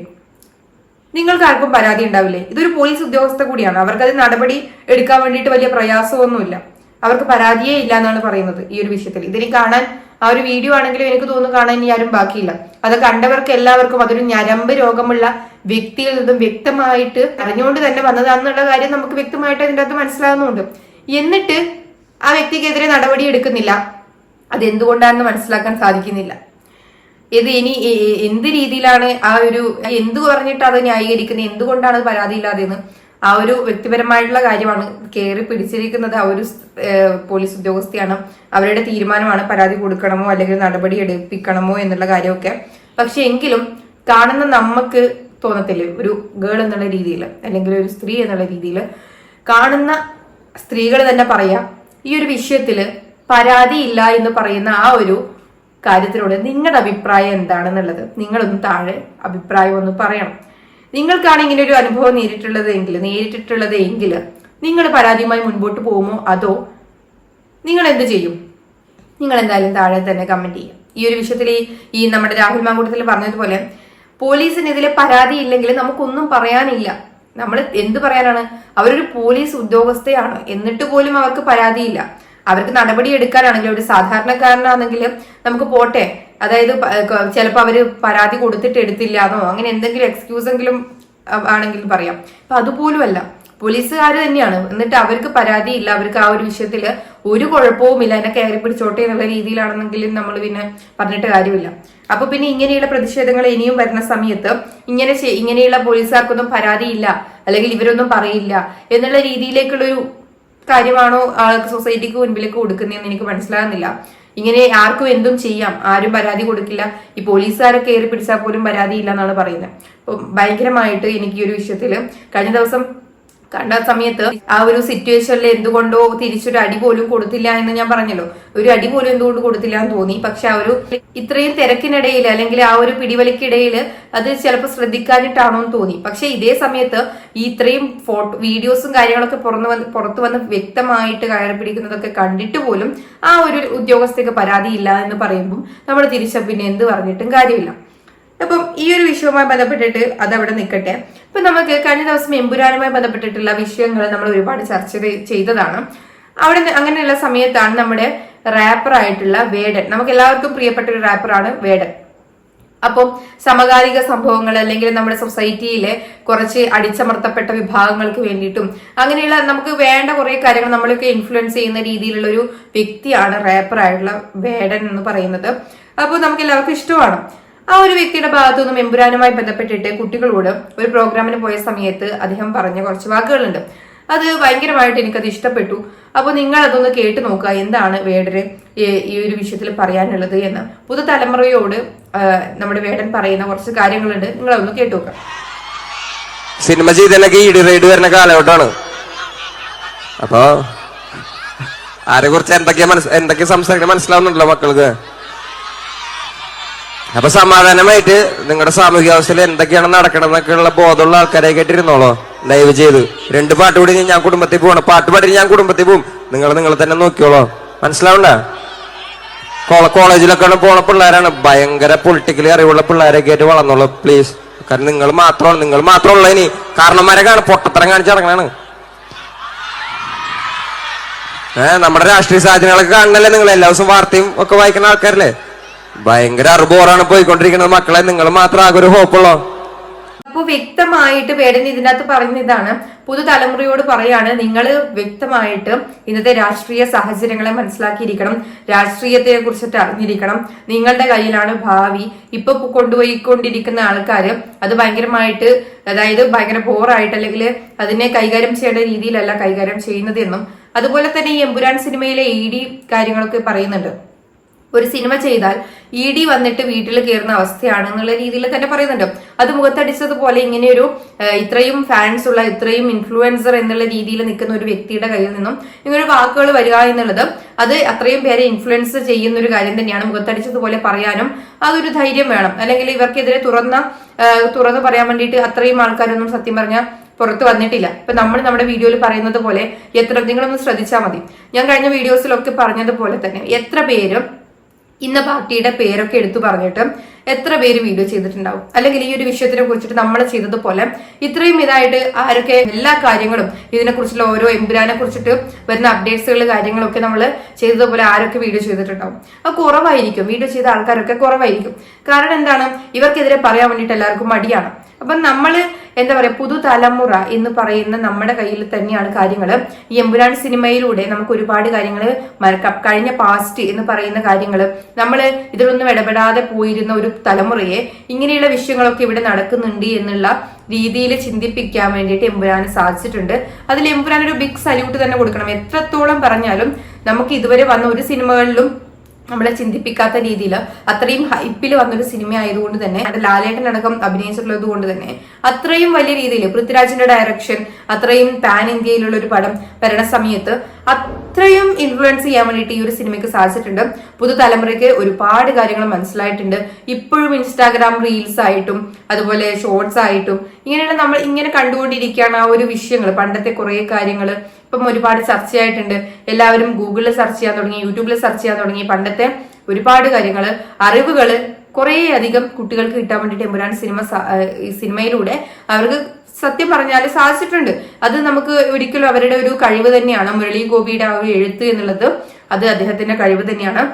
നിങ്ങൾക്ക് ആർക്കും പരാതി ഉണ്ടാവില്ലേ? ഇതൊരു പോലീസ് ഉദ്യോഗസ്ഥ കൂടിയാണ്. അവർക്കത് നടപടി എടുക്കാൻ വേണ്ടിയിട്ട് വലിയ പ്രയാസമൊന്നുമില്ല. അവർക്ക് പരാതിയേ ഇല്ല എന്നാണ് പറയുന്നത് ഈ ഒരു വിഷയത്തിൽ. ഇതിന് കാണാൻ ആ ഒരു വീഡിയോ ആണെങ്കിലും എനിക്ക് തോന്നുന്നു കാണാൻ ഇനി ആരും ബാക്കിയില്ല. അത് കണ്ടവർക്ക് എല്ലാവർക്കും അതൊരു ഞരമ്പ് രോഗമുള്ള വ്യക്തിയിൽ നിന്നും വ്യക്തമായിട്ട് അറിഞ്ഞുകൊണ്ട് തന്നെ വന്നതാണെന്നുള്ള കാര്യം നമുക്ക് വ്യക്തമായിട്ട് അതിന്റെ അകത്ത് മനസ്സിലാകുന്നുണ്ട്. എന്നിട്ട് ആ വ്യക്തിക്കെതിരെ നടപടി എടുക്കുന്നില്ല. അത് എന്തുകൊണ്ടാണെന്ന് മനസ്സിലാക്കാൻ സാധിക്കുന്നില്ല. ഇത് ഇനി എന്ത് രീതിയിലാണ് ആ ഒരു എന്ത് പറഞ്ഞിട്ട് അത് ന്യായീകരിക്കുന്നത് എന്തുകൊണ്ടാണ് പരാതിയില്ലാതെന്ന്? ആ ഒരു വ്യക്തിപരമായിട്ടുള്ള കാര്യമാണ് കയറി പിടിച്ചിരിക്കുന്നത്. ആ ഒരു പോലീസ് ഉദ്യോഗസ്ഥയാണ്. അവരുടെ തീരുമാനമാണ് പരാതി കൊടുക്കണമോ അല്ലെങ്കിൽ നടപടി എടുപ്പിക്കണമോ എന്നുള്ള കാര്യമൊക്കെ. പക്ഷെ എങ്കിലും കാണുന്ന നമുക്ക് തോന്നത്തില്ലേ? ഒരു ഗേൾ എന്നുള്ള രീതിയിൽ അല്ലെങ്കിൽ ഒരു സ്ത്രീ എന്നുള്ള രീതിയിൽ കാണുന്ന സ്ത്രീകൾ തന്നെ പറയാം ഈ ഒരു വിഷയത്തിൽ പരാതി ഇല്ല എന്ന് പറയുന്ന ആ ഒരു കാര്യത്തിലൂടെ നിങ്ങളുടെ അഭിപ്രായം എന്താണെന്നുള്ളത് നിങ്ങളൊന്ന് താഴെ അഭിപ്രായം ഒന്ന് പറയണം. നിങ്ങൾക്കാണ് ഇങ്ങനെ ഒരു അനുഭവം നേരിട്ടുള്ളത് എങ്കിൽ നേരിട്ടിട്ടുള്ളത് എങ്കിൽ നിങ്ങൾ പരാതിയുമായി മുൻപോട്ട് പോകുമോ? അതോ നിങ്ങൾ എന്ത് ചെയ്യും? നിങ്ങൾ എന്തായാലും താഴെ തന്നെ കമന്റ് ചെയ്യും. ഈ ഒരു വിഷയത്തിൽ ഈ- നമ്മുടെ രാഹുൽ മാങ്കൂട്ടത്തിൽ പറഞ്ഞതുപോലെ പോലീസിന് ഇതിൽ പരാതി ഇല്ലെങ്കിൽ നമുക്കൊന്നും പറയാനില്ല. നമ്മൾ എന്ത് പറയാനാണ്? അവരൊരു പോലീസ് ഉദ്യോഗസ്ഥയാണ്. എന്നിട്ട് പോലും അവർക്ക് പരാതിയില്ല. അവർക്ക് നടപടി എടുക്കാനാണെങ്കിൽ ഒരു സാധാരണക്കാരനാണെങ്കിൽ നമുക്ക് പോട്ടെ. അതായത് ചിലപ്പോൾ അവർ പരാതി കൊടുത്തിട്ട് എടുത്തില്ല എന്നോ അങ്ങനെ എന്തെങ്കിലും എക്സ്ക്യൂസ് എങ്കിലും അഹ് ആണെങ്കിൽ പറയാം. അപ്പൊ അതുപോലുമല്ല പോലീസുകാർ തന്നെയാണ്. എന്നിട്ട് അവർക്ക് പരാതിയില്ല അവർക്ക് ആ ഒരു വിഷയത്തിൽ ഒരു കുഴപ്പവുമില്ല എന്നെ കയറി പിടിച്ചോട്ടെ എന്നുള്ള രീതിയിലാണെന്നെങ്കിലും നമ്മൾ പിന്നെ പറഞ്ഞിട്ട് കാര്യമില്ല. അപ്പൊ പിന്നെ ഇങ്ങനെയുള്ള പ്രതിഷേധങ്ങൾ ഇനിയും വരുന്ന സമയത്ത് ഇങ്ങനെ ഇങ്ങനെയുള്ള പോലീസുകാർക്കൊന്നും പരാതിയില്ല അല്ലെങ്കിൽ ഇവരൊന്നും പറയില്ല എന്നുള്ള രീതിയിലേക്കുള്ളൊരു കാര്യമാണോ സൊസൈറ്റിക്ക് മുൻപിലേക്ക് കൊടുക്കുന്നതെന്ന് എനിക്ക് മനസ്സിലാകുന്നില്ല. ഇങ്ങനെ ആർക്കും എന്തും ചെയ്യാം. ആരും പരാതി കൊടുക്കില്ല. ഈ പോലീസുകാരെ കയറി പിടിച്ചാൽ പോലും പരാതിയില്ല എന്നാണ് പറയുന്നത്. ഭയങ്കരമായിട്ട് എനിക്ക് ഈ ഒരു വിഷയത്തിൽ കഴിഞ്ഞ ദിവസം കണ്ട സമയത്ത് ആ ഒരു സിറ്റുവേഷനിൽ എന്തുകൊണ്ടോ തിരിച്ചൊരു അടി പോലും കൊടുത്തില്ല എന്ന് ഞാൻ പറഞ്ഞല്ലോ. ഒരു അടി പോലും എന്തുകൊണ്ട് കൊടുത്തില്ല എന്ന് തോന്നി. പക്ഷെ ആ ഒരു ഇത്രയും തിരക്കിനിടയിൽ അല്ലെങ്കിൽ ആ ഒരു പിടിവലിക്കിടയിൽ അത് ചിലപ്പോൾ ശ്രദ്ധിക്കാനിട്ടാണോ എന്ന് തോന്നി. പക്ഷെ ഇതേ സമയത്ത് ഈ ഇത്രയും ഫോട്ടോ വീഡിയോസും കാര്യങ്ങളൊക്കെ പുറന്നു വന്ന് പുറത്തു വന്ന് വ്യക്തമായിട്ട് കയറി പിടിക്കുന്നതൊക്കെ കണ്ടിട്ട് പോലും ആ ഒരു ഉദ്യോഗസ്ഥയ്ക്ക് പരാതിയില്ല എന്ന് പറയുമ്പോൾ നമ്മൾ തിരിച്ച പിന്നെ എന്ത് പറഞ്ഞിട്ടും കാര്യമില്ല. അപ്പം ഈ ഒരു വിഷയവുമായി ബന്ധപ്പെട്ടിട്ട് അത് അവിടെ നിൽക്കട്ടെ. ഇപ്പൊ നമുക്ക് കഴിഞ്ഞ ദിവസം എമ്പുരാനുമായി ബന്ധപ്പെട്ടിട്ടുള്ള വിഷയങ്ങൾ നമ്മൾ ഒരുപാട് ചർച്ച ചെയ്ത് ചെയ്തതാണ്. അവിടെ അങ്ങനെയുള്ള സമയത്താണ് നമ്മുടെ റാപ്പർ ആയിട്ടുള്ള വേടൻ. നമുക്ക് എല്ലാവർക്കും പ്രിയപ്പെട്ട ഒരു റാപ്പറാണ് വേടൻ. അപ്പം സമകാലിക സംഭവങ്ങൾ അല്ലെങ്കിൽ നമ്മുടെ സൊസൈറ്റിയിലെ കുറച്ച് അടിച്ചമർത്തപ്പെട്ട വിഭാഗങ്ങൾക്ക് വേണ്ടിയിട്ടും അങ്ങനെയുള്ള നമുക്ക് വേണ്ട കുറെ കാര്യങ്ങൾ നമ്മളൊക്കെ ഇൻഫ്ലുവൻസ് ചെയ്യുന്ന രീതിയിലുള്ള ഒരു വ്യക്തിയാണ് റാപ്പർ ആയിട്ടുള്ള വേടൻ എന്ന് പറയുന്നത്. അപ്പോൾ നമുക്ക് എല്ലാവർക്കും ഇഷ്ടമാണ്. ആ ഒരു വ്യക്തിയുടെ ഭാഗത്തു നിന്നും എമ്പുരാനുമായി ബന്ധപ്പെട്ടിട്ട് കുട്ടികളോട് ഒരു പ്രോഗ്രാമിന് പോയ സമയത്ത് അദ്ദേഹം പറഞ്ഞ കുറച്ച് വാക്കുകളുണ്ട്. അത് ഭയങ്കരമായിട്ട് എനിക്കത് ഇഷ്ടപ്പെട്ടു. അപ്പോൾ നിങ്ങൾ അതൊന്ന് കേട്ട് നോക്കുക എന്താണ് വേടര് ഈ- ഒരു വിഷയത്തിൽ പറയാനുള്ളത് എന്ന്. പുതുതലമുറയോട് നമ്മുടെ വേടൻ പറയുന്ന കുറച്ച് കാര്യങ്ങളുണ്ട്. നിങ്ങൾ അതൊന്ന് കേട്ടു നോക്കാം സിനിമ ചെയ്തതിനൊക്കെ ഈടി റൈഡ് വരുന്ന കാലഘട്ടമാണ്. അപ്പോ ആരെ കുറിച്ച് എന്തൊക്കെയാ മനസ്സിലാവുന്നുണ്ടല്ലോ മക്കൾക്ക്? അപ്പൊ സമാധാനമായിട്ട് നിങ്ങളുടെ സാമൂഹികാവസ്ഥയിൽ എന്തൊക്കെയാണ് നടക്കണമെന്നൊക്കെ ഉള്ള ബോധമുള്ള ആൾക്കാരെ കേട്ടിരുന്നോളോ? ദയവ് ചെയ്ത്. രണ്ട് പാട്ട് കൂടി ഞാൻ കുടുംബത്തിൽ പോകണം പാട്ട് പാടി ഞാൻ കുടുംബത്തിൽ പോകും നിങ്ങൾ നിങ്ങൾ തന്നെ നോക്കിയോളോ മനസ്സിലാവണ്ട? കോളേജിലൊക്കെയാണ് കോളേജിലൊക്കെ പോണ പിള്ളേരാണ്. ഭയങ്കര പൊളിറ്റിക്കലി അറിവുള്ള പിള്ളേരൊക്കെ ആയിട്ട് വളർന്നോളൂ പ്ലീസ്. കാരണം നിങ്ങൾ മാത്രമാണ് നിങ്ങൾ മാത്രമുള്ള ഇനി. കാരണന്മാരെ കാണും പൊട്ടത്തരം കാണിച്ച് നടക്കണാണ്. ഏഹ് നമ്മുടെ രാഷ്ട്രീയ സാധനങ്ങളൊക്കെ കാണണല്ലേ നിങ്ങൾ? എല്ലാ ദിവസവും വാർത്തയും ഒക്കെ വായിക്കുന്ന ആൾക്കാരല്ലേ? ഭയങ്കര അറുബോറാണ് പോയിക്കൊണ്ടിരിക്കുന്നത് മക്കളെ നിങ്ങൾ മാത്രം ആകെ ഒരു ഹോപ്പുള്ളോ അപ്പൊ വ്യക്തമായിട്ട് വേടൻ ഇതിനകത്ത് പറയുന്ന ഇതാണ്. പുതുതലമുറയോട് പറയാണ് നിങ്ങൾ വ്യക്തമായിട്ട് ഇന്നത്തെ രാഷ്ട്രീയ സാഹചര്യങ്ങളെ മനസ്സിലാക്കിയിരിക്കണം. രാഷ്ട്രീയത്തെ കുറിച്ചിട്ട് അറിഞ്ഞിരിക്കണം. നിങ്ങളുടെ കയ്യിലാണ് ഭാവി. ഇപ്പൊ കൊണ്ടുപോയിക്കൊണ്ടിരിക്കുന്ന ആൾക്കാർ അത് ഭയങ്കരമായിട്ട് അതായത് ഭയങ്കര ബോറായിട്ട് അല്ലെങ്കിൽ അതിനെ കൈകാര്യം ചെയ്യേണ്ട രീതിയിലല്ല കൈകാര്യം ചെയ്യുന്നത് എന്നും. അതുപോലെ തന്നെ ഈ എമ്പുരാൻ സിനിമയിലെ ഇ ഡി കാര്യങ്ങളൊക്കെ പറയുന്നുണ്ട്. ഒരു സിനിമ ചെയ്താൽ ഇ ഡി വന്നിട്ട് വീട്ടിൽ കയറുന്ന അവസ്ഥയാണ് എന്നുള്ള രീതിയിൽ തന്നെ പറയുന്നുണ്ട്. അത് മുഖത്തടിച്ചതുപോലെ ഇങ്ങനെയൊരു ഇത്രയും ഫാൻസ് ഉള്ള ഇത്രയും ഇൻഫ്ലുവൻസർ എന്നുള്ള രീതിയിൽ നിൽക്കുന്ന ഒരു വ്യക്തിയുടെ കയ്യിൽ നിന്നും ഇങ്ങനെ വാക്കുകൾ വരിക എന്നുള്ളത് അത് അത്രയും പേരെ ഇൻഫ്ലുവൻസ് ചെയ്യുന്ന ഒരു കാര്യം തന്നെയാണ് മുഖത്തടിച്ചതുപോലെ പറയാനും അതൊരു ധൈര്യം വേണം. അല്ലെങ്കിൽ ഇവർക്കെതിരെ തുറന്ന തുറന്നു പറയാൻ വേണ്ടിയിട്ട് അത്രയും ആൾക്കാരൊന്നും സത്യം പറഞ്ഞാൽ പുറത്ത് വന്നിട്ടില്ല. ഇപ്പൊ നമ്മൾ നമ്മുടെ വീഡിയോയിൽ പറയുന്നത് പോലെ എത്ര നിങ്ങളൊന്ന് ശ്രദ്ധിച്ചാൽ മതി. ഞാൻ കഴിഞ്ഞ വീഡിയോസിലൊക്കെ പറഞ്ഞതുപോലെ തന്നെ എത്ര പേരും ഇന്ന പാർട്ടിയുടെ പേരൊക്കെ എടുത്തു പറഞ്ഞിട്ട് എത്ര പേര് വീഡിയോ ചെയ്തിട്ടുണ്ടാവും? അല്ലെങ്കിൽ ഈ ഒരു വിഷയത്തിനെ കുറിച്ചിട്ട് നമ്മൾ ചെയ്തതുപോലെ ഇത്രയും ഇതായിട്ട് ആരൊക്കെ എല്ലാ കാര്യങ്ങളും ഇതിനെ കുറിച്ചുള്ള ഓരോ എമ്പുരാനെ കുറിച്ചിട്ട് വരുന്ന അപ്ഡേറ്റ്സുകൾ കാര്യങ്ങളൊക്കെ നമ്മൾ ചെയ്തതുപോലെ ആരൊക്കെ വീഡിയോ ചെയ്തിട്ടുണ്ടാവും? അത് കുറവായിരിക്കും. വീഡിയോ ചെയ്ത ആൾക്കാരൊക്കെ കുറവായിരിക്കും. കാരണം എന്താണ്? ഇവർക്കെതിരെ പറയാൻ വേണ്ടിയിട്ട് എല്ലാവർക്കും മടിയാണ്. അപ്പം നമ്മൾ എന്താ പറയാ പുതുതലമുറ എന്ന് പറയുന്ന നമ്മുടെ കയ്യിൽ തന്നെയാണ് കാര്യങ്ങൾ ഈ എമ്പുരാൻ സിനിമയിലൂടെ നമുക്ക് ഒരുപാട് കാര്യങ്ങൾ കഴിഞ്ഞ പാസ്റ്റ് എന്ന് പറയുന്ന കാര്യങ്ങൾ നമ്മൾ ഇതിലൊന്നും ഇടപെടാതെ പോയിരുന്ന ഒരു തലമുറയെ ഇങ്ങനെയുള്ള വിഷയങ്ങളൊക്കെ ഇവിടെ നടക്കുന്നുണ്ട് എന്നുള്ള രീതിയിൽ ചിന്തിപ്പിക്കാൻ വേണ്ടിയിട്ട് എമ്പുരാന് സാധിച്ചിട്ടുണ്ട്. അതിൽ എമ്പുരാൻ ഒരു ബിഗ് സല്യൂട്ട് തന്നെ കൊടുക്കണം. എത്രത്തോളം പറഞ്ഞാലും നമുക്ക് ഇതുവരെ വന്ന ഒരു സിനിമകളിലും നമ്മളെ ചിന്തിപ്പിക്കാത്ത രീതിയിൽ അത്രയും ഹൈപ്പിൽ വന്നൊരു സിനിമ ആയതുകൊണ്ട് തന്നെ അത് ലാലേട്ടൻ അടക്കം അഭിനയിച്ചിട്ടുള്ളത് കൊണ്ട് തന്നെ അത്രയും വലിയ രീതിയിൽ പൃഥ്വിരാജിന്റെ ഡയറക്ഷൻ അത്രയും പാൻ ഇന്ത്യയിലുള്ള ഒരു പടം വരണ സമയത്ത് അത്രയും ഇൻഫ്ലുവൻസ് ചെയ്യാൻ വേണ്ടിയിട്ട് ഈ ഒരു സിനിമയ്ക്ക് സാധിച്ചിട്ടുണ്ട്. പുതുതലമുറയ്ക്ക് ഒരുപാട് കാര്യങ്ങൾ മനസ്സിലായിട്ടുണ്ട്. ഇപ്പോഴും ഇൻസ്റ്റാഗ്രാം റീൽസ് ആയിട്ടും അതുപോലെ ഷോർട്സ് ആയിട്ടും ഇങ്ങനെയുള്ള നമ്മൾ ഇങ്ങനെ കണ്ടുകൊണ്ടിരിക്കുകയാണ് ആ ഒരു വിഷയങ്ങൾ. പണ്ടത്തെ കുറേ കാര്യങ്ങൾ ഇപ്പം ഒരുപാട് ചർച്ചയായിട്ടുണ്ട് എല്ലാവരും ഗൂഗിളിൽ സെർച്ച് ചെയ്യാൻ തുടങ്ങി യൂട്യൂബിൽ സെർച്ച് ചെയ്യാൻ തുടങ്ങി. പണ്ടത്തെ ഒരുപാട് കാര്യങ്ങൾ അറിവുകൾ കുറേ അധികം കുട്ടികൾക്ക് കിട്ടാൻ വേണ്ടിയിട്ട് എമ്പുരാൻ സിനിമ സിനിമയിലൂടെ അവർക്ക് സത്യം പറഞ്ഞാൽ സാധിച്ചിട്ടുണ്ട്. അത് നമുക്ക് ഒരിക്കലും അവരുടെ ഒരു കഴിവ് തന്നെയാണ്. മുരളി ഗോപിയുടെ ആ ഒരു എഴുത്ത് എന്നുള്ളത് അത് അദ്ദേഹത്തിന്റെ കഴിവ് തന്നെയാണ്.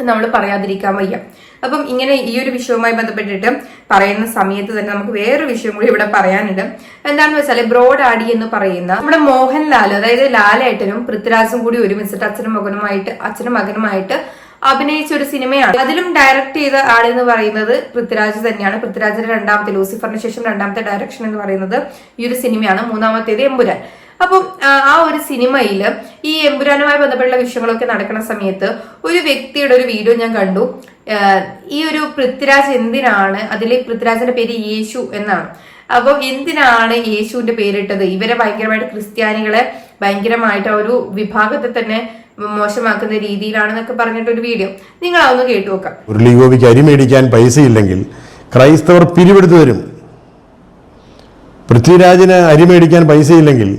നമ്മൾ പറയാതിരിക്കാൻ വയ്യ. അപ്പം ഇങ്ങനെ ഈ ഒരു വിഷയവുമായി ബന്ധപ്പെട്ടിട്ട് പറയുന്ന സമയത്ത് തന്നെ നമുക്ക് വേറൊരു വിഷയം കൂടി ഇവിടെ പറയാനുണ്ട്. എന്താണെന്ന് വെച്ചാൽ ബ്രോഡ് ആടി എന്ന് പറയുന്ന നമ്മുടെ മോഹൻലാൽ അതായത് ലാലേട്ടനും പൃഥ്വിരാജും കൂടി ഒരുമിച്ചിട്ട് അച്ഛനും മകനുമായിട്ട് അച്ഛനും മകനുമായിട്ട് അഭിനയിച്ച ഒരു സിനിമയാണ്. അതിലും ഡയറക്ട് ചെയ്ത ആളെന്ന് പറയുന്നത് പൃഥ്വിരാജ് തന്നെയാണ്. പൃഥ്വിരാജിന്റെ രണ്ടാമത്തെ ലൂസിഫറിന് ശേഷം രണ്ടാമത്തെ ഡയറക്ഷൻ എന്ന് പറയുന്നത് ഈ ഒരു സിനിമയാണ്. മൂന്നാമത്തേത് എമ്പുരാൻ. അപ്പം ആ, ഒരു സിനിമയിൽ ഈ എമ്പുരാനുമായി ബന്ധപ്പെട്ടുള്ള വിഷയങ്ങളൊക്കെ നടക്കുന്ന സമയത്ത് ഒരു വ്യക്തിയുടെ ഒരു വീഡിയോ ഞാൻ കണ്ടു. ഈ ഒരു പൃഥ്വിരാജ് എന്തിനാണ് അതിൽ പൃഥ്വിരാജിന്റെ പേര് യേശു എന്നാണ്. അപ്പം എന്തിനാണ് യേശുവിന്റെ പേരിട്ടത്? ഇവരെ ഭയങ്കരമായിട്ട് ക്രിസ്ത്യാനികളെ ഭയങ്കരമായിട്ട് ഒരു വിഭാഗത്തെ തന്നെ മോശമാക്കുന്ന രീതിയിലാണെന്നൊക്കെ പറഞ്ഞിട്ട് ഒരു വീഡിയോ. നിങ്ങൾ അതൊന്ന് കേട്ടു നോക്കാം. ഒരു ഗോപിക്ക് അരി മേടിക്കാൻ പൈസയില്ലെങ്കിൽ ക്രൈസ്തവർ പിരിവെടുത്തു തരും. പൃഥ്വിരാജിന് അരി മേടിക്കാൻ പൈസയില്ലെങ്കിൽ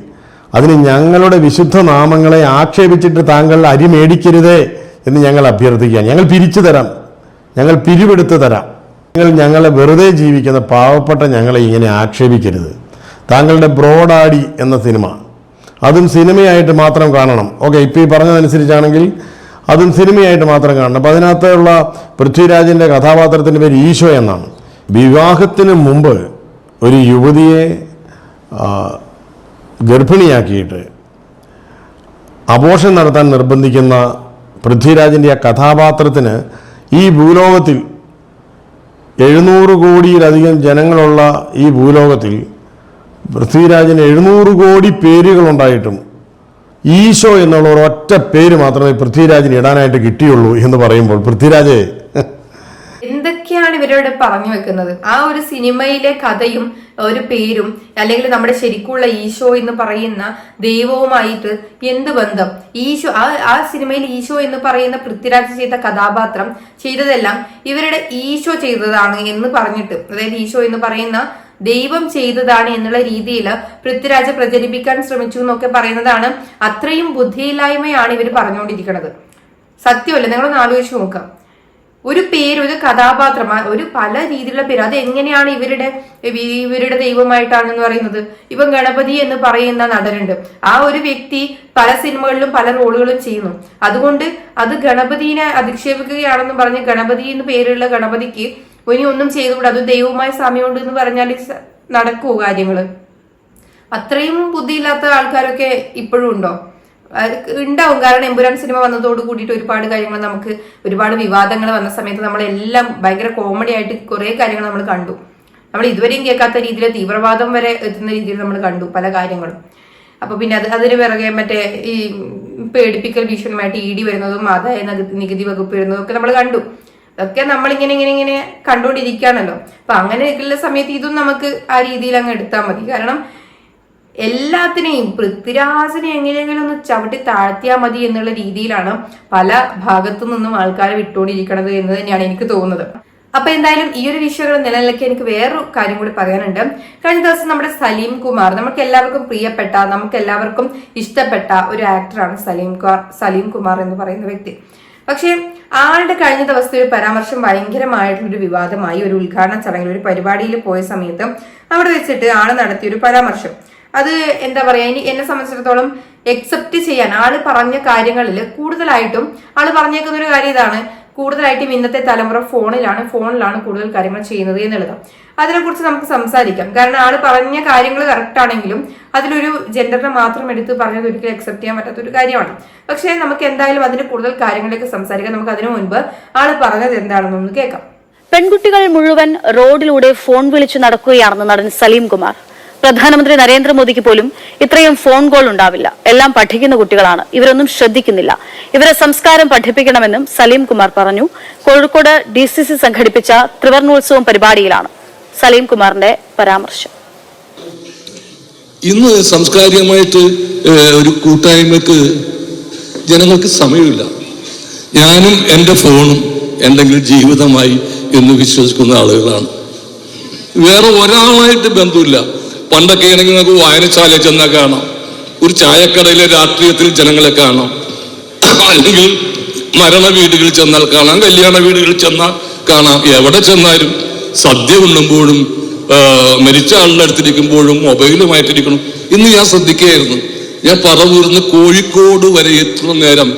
അതിന് ഞങ്ങളുടെ വിശുദ്ധ നാമങ്ങളെ ആക്ഷേപിച്ചിട്ട് താങ്കൾ അരി മേടിക്കരുതേ എന്ന് ഞങ്ങൾ അഭ്യർത്ഥിക്കുക ഞങ്ങൾ പിരിച്ചു തരാം. ഞങ്ങൾ പിരിവെടുത്ത് തരാം. നിങ്ങൾ ഞങ്ങളെ വെറുതെ ജീവിക്കുന്ന പാവപ്പെട്ട ഞങ്ങളെ ഇങ്ങനെ ആക്ഷേപിക്കരുത്. താങ്കളുടെ ബ്രോഡാഡി എന്ന സിനിമ. അതും സിനിമയായിട്ട് മാത്രം കാണണം. ഓക്കെ ഇപ്പോൾ ഈ പറഞ്ഞതനുസരിച്ചാണെങ്കിൽ അതും സിനിമയായിട്ട് മാത്രം കാണണം. അപ്പം അതിനകത്തുള്ള പൃഥ്വിരാജിന്റെ കഥാപാത്രത്തിന്റെ പേര് ഈശോ എന്നാണ്. വിവാഹത്തിന് മുമ്പ് ഒരു യുവതിയെ ഗർഭിണിയാക്കിയിട്ട് അബോഷൻ നടത്താൻ നിർബന്ധിക്കുന്ന പൃഥ്വിരാജിന്റെ ആ കഥാപാത്രത്തിന് ഈ ഭൂലോകത്തിൽ എഴുന്നൂറ് കോടിയിലധികം ജനങ്ങളുള്ള ഈ ഭൂലോകത്തിൽ പൃഥ്വിരാജിന് എഴുന്നൂറ് കോടി പേരുകളുണ്ടായിട്ടും ഈശോ എന്നുള്ള ഒരൊറ്റ പേര് മാത്രമേ പൃഥ്വിരാജിന് ഇടാനായിട്ട് കിട്ടിയുള്ളൂ എന്ന് പറയുമ്പോൾ പൃഥ്വിരാജ് എന്തൊക്കെയാണ് ഇവരോട് പറഞ്ഞു വെക്കുന്നത്? ആ ഒരു സിനിമയിലെ കഥയും ഒരു പേരും അല്ലെങ്കിൽ നമ്മുടെ ശരിക്കുള്ള ഈശോ എന്ന് പറയുന്ന ദൈവവുമായിട്ട് എന്ത് ബന്ധം? ഈശോ ആ ആ സിനിമയിൽ ഈശോ എന്ന് പറയുന്ന പൃഥ്വിരാജ് ചെയ്ത കഥാപാത്രം ചെയ്തതെല്ലാം ഇവരുടെ ഈശോ ചെയ്തതാണ് എന്ന് പറഞ്ഞിട്ട് അതായത് ഈശോ എന്ന് പറയുന്ന ദൈവം ചെയ്തതാണ് എന്നുള്ള രീതിയിൽ പൃഥ്വിരാജ് പ്രചരിപ്പിക്കാൻ ശ്രമിച്ചു എന്നൊക്കെ പറയുന്നതാണ് അത്രയും ബുദ്ധിയില്ലായ്മയാണ് ഇവർ പറഞ്ഞുകൊണ്ടിരിക്കുന്നത്. സത്യമല്ല നിങ്ങളൊന്ന് ആലോചിച്ച് നോക്കാം. ഒരു പേര് ഒരു കഥാപാത്രം ഒരു പല രീതിയിലുള്ള പേര് അത് എങ്ങനെയാണ് ഇവരുടെ ഇവ- ഇവരുടെ ദൈവമായിട്ടാണെന്ന് പറയുന്നത്? ഇപ്പം ഗണപതി എന്ന് പറയുന്ന നടനുണ്ട്. ആ ഒരു വ്യക്തി പല സിനിമകളിലും പല റോളുകളും ചെയ്യുന്നു. അതുകൊണ്ട് അത് ഗണപതിനെ അധിക്ഷേപിക്കുകയാണെന്ന് പറഞ്ഞ് ഗണപതി എന്ന് പേരുള്ള ഗണപതിക്ക് ഇനി ഒന്നും ചെയ്തുകൂടാ. അത് ദൈവമായ സമയമുണ്ട് എന്ന് പറഞ്ഞാൽ നടക്കുമോ കാര്യങ്ങൾ? അത്രയും ബുദ്ധിയില്ലാത്ത ആൾക്കാരൊക്കെ ഇപ്പോഴും ഉണ്ടോ? ഉണ്ടാവും. കാരണം എമ്പുരാൻ സിനിമ വന്നതോട് കൂടിയിട്ട് ഒരുപാട് കാര്യങ്ങൾ നമുക്ക് ഒരുപാട് വിവാദങ്ങൾ വന്ന സമയത്ത് നമ്മളെല്ലാം ഭയങ്കര കോമഡി ആയിട്ട് കുറേ കാര്യങ്ങൾ നമ്മൾ കണ്ടു. നമ്മൾ ഇതുവരെയും കേൾക്കാത്ത രീതിയിൽ തീവ്രവാദം വരെ എത്തുന്ന രീതിയിൽ നമ്മൾ കണ്ടു പല കാര്യങ്ങളും. അപ്പൊ പിന്നെ അത് അതിന് പിറകെ മറ്റേ ഈ പേടിപ്പിക്കൽ ഭീഷണിയുമായിട്ട് ഇ ഡി വരുന്നതും ആദായ നികുതി- വകുപ്പ് വരുന്നതും ഒക്കെ നമ്മൾ കണ്ടു. അതൊക്കെ നമ്മളിങ്ങനെ ഇങ്ങനെ ഇങ്ങനെ കണ്ടുകൊണ്ടിരിക്കുകയാണല്ലോ. അപ്പൊ അങ്ങനെ ഇരിക്കുന്ന സമയത്ത് ഇതും നമുക്ക് ആ രീതിയിൽ അങ്ങ് എടുത്താൽ മതി. കാരണം എല്ലാത്തിനെയും പൃഥ്വിരാജിനെ എങ്ങനെയെങ്കിലും ഒന്ന് ചവിട്ടി താഴ്ത്തിയാൽ മതി എന്നുള്ള രീതിയിലാണ് പല ഭാഗത്തു നിന്നും ആൾക്കാരെ വിട്ടുകൊണ്ടിരിക്കണത് എന്ന് തന്നെയാണ് എനിക്ക് തോന്നുന്നത്. അപ്പൊ എന്തായാലും ഈ ഒരു വിഷയങ്ങൾ നിലനിൽക്കാൻ എനിക്ക് വേറൊരു കാര്യം കൂടി പറയാനുണ്ട്. കഴിഞ്ഞ ദിവസം നമ്മുടെ സലീം കുമാർ നമുക്ക് എല്ലാവർക്കും പ്രിയപ്പെട്ട നമുക്ക് എല്ലാവർക്കും ഇഷ്ടപ്പെട്ട ഒരു ആക്ടറാണ് സലീം സലീം കുമാർ എന്ന് പറയുന്ന വ്യക്തി. പക്ഷേ ആളുടെ കഴിഞ്ഞ ദിവസത്തെ ഒരു പരാമർശം ഭയങ്കരമായിട്ടുള്ളൊരു വിവാദമായി ഒരു ഉദ്ഘാടന ചടങ്ങിൽ ഒരു പരിപാടിയിൽ പോയ സമയത്ത് അവിടെ വെച്ചിട്ട് ആൾ നടത്തിയ ഒരു പരാമർശം. അത് എന്താ പറയാ ഇനി എന്നെ സംബന്ധിച്ചിടത്തോളം എക്സെപ്റ്റ് ചെയ്യാൻ ആൾ പറഞ്ഞ കാര്യങ്ങളിൽ കൂടുതലായിട്ടും ആൾ പറഞ്ഞേക്കുന്ന ഒരു കാര്യം ഇതാണ്. കൂടുതലായിട്ടും ഇന്നത്തെ തലമുറ ഫോണിലാണ് ഫോണിലാണ് കൂടുതൽ കാര്യങ്ങൾ ചെയ്യുന്നത് എന്നുള്ളത്. അതിനെക്കുറിച്ച് നമുക്ക് സംസാരിക്കാം. കാരണം ആൾ പറഞ്ഞ കാര്യങ്ങൾ കറക്റ്റ് ആണെങ്കിലും അതിലൊരു ജെൻഡറിനെ മാത്രം എടുത്ത് പറഞ്ഞത് ഒരിക്കലും അക്സെപ്റ്റ് ചെയ്യാൻ പറ്റാത്ത ഒരു കാര്യമാണ്. പക്ഷേ നമുക്ക് എന്തായാലും അതിന് കൂടുതൽ കാര്യങ്ങളിലേക്ക് സംസാരിക്കാം. നമുക്ക് അതിനു മുൻപ് ആൾ പറഞ്ഞത് എന്താണെന്നൊന്ന് കേൾക്കാം. പെൺകുട്ടികൾ മുഴുവൻ റോഡിലൂടെ ഫോൺ വിളിച്ചു നടക്കുകയാണെന്ന് നടൻ സലീം കുമാർ പ്രധാനമന്ത്രി നരേന്ദ്രമോദിക്ക് പോലും ഇത്രയും ഫോൺ കോൾ ഉണ്ടാവില്ല. എല്ലാം പഠിക്കുന്ന കുട്ടികളാണ്. ഇവരൊന്നും ശ്രദ്ധിക്കുന്നില്ല. ഇവരെ സംസ്കാരം പഠിപ്പിക്കണമെന്നും സലീം കുമാർ പറഞ്ഞു. കോഴിക്കോട് ഡി സംഘടിപ്പിച്ച ത്രിവർണോത്സവം പരിപാടിയിലാണ് സലീം കുമാറിന്റെ പരാമർശം. ഇന്ന് സംസ്കാരികമായിട്ട് ഒരു കൂട്ടായ്മക്ക് ജനങ്ങൾക്ക് സമയമില്ല. ഞാനും എന്റെ ഫോണും എന്തെങ്കിലും ജീവിതമായി എന്ന് വിശ്വസിക്കുന്ന ആളുകളാണ്. വേറെ ഒരാളായിട്ട് ബന്ധമില്ല. പണ്ടൊക്കെ ആണെങ്കിൽ നമുക്ക് വായനശാലയിൽ ചെന്നാൽ കാണാം. ഒരു ചായക്കടയിലെ രാഷ്ട്രീയത്തിൽ ജനങ്ങളെ കാണാം. അല്ലെങ്കിൽ മരണ വീടുകളിൽ ചെന്നാൽ കാണാം. കല്യാണ വീടുകളിൽ ചെന്നാൽ കാണാം. എവിടെ ചെന്നാലും സദ്യ ഉണ്ണുമ്പോഴും മരിച്ച ആളുടെ അടുത്തിരിക്കുമ്പോഴും മൊബൈലുമായിട്ടിരിക്കണം. ഇന്ന് ഞാൻ ശ്രദ്ധിക്കുകയായിരുന്നു. ഞാൻ പറവൂർന്ന് കോഴിക്കോട് വരെ എത്തുന്ന നേരം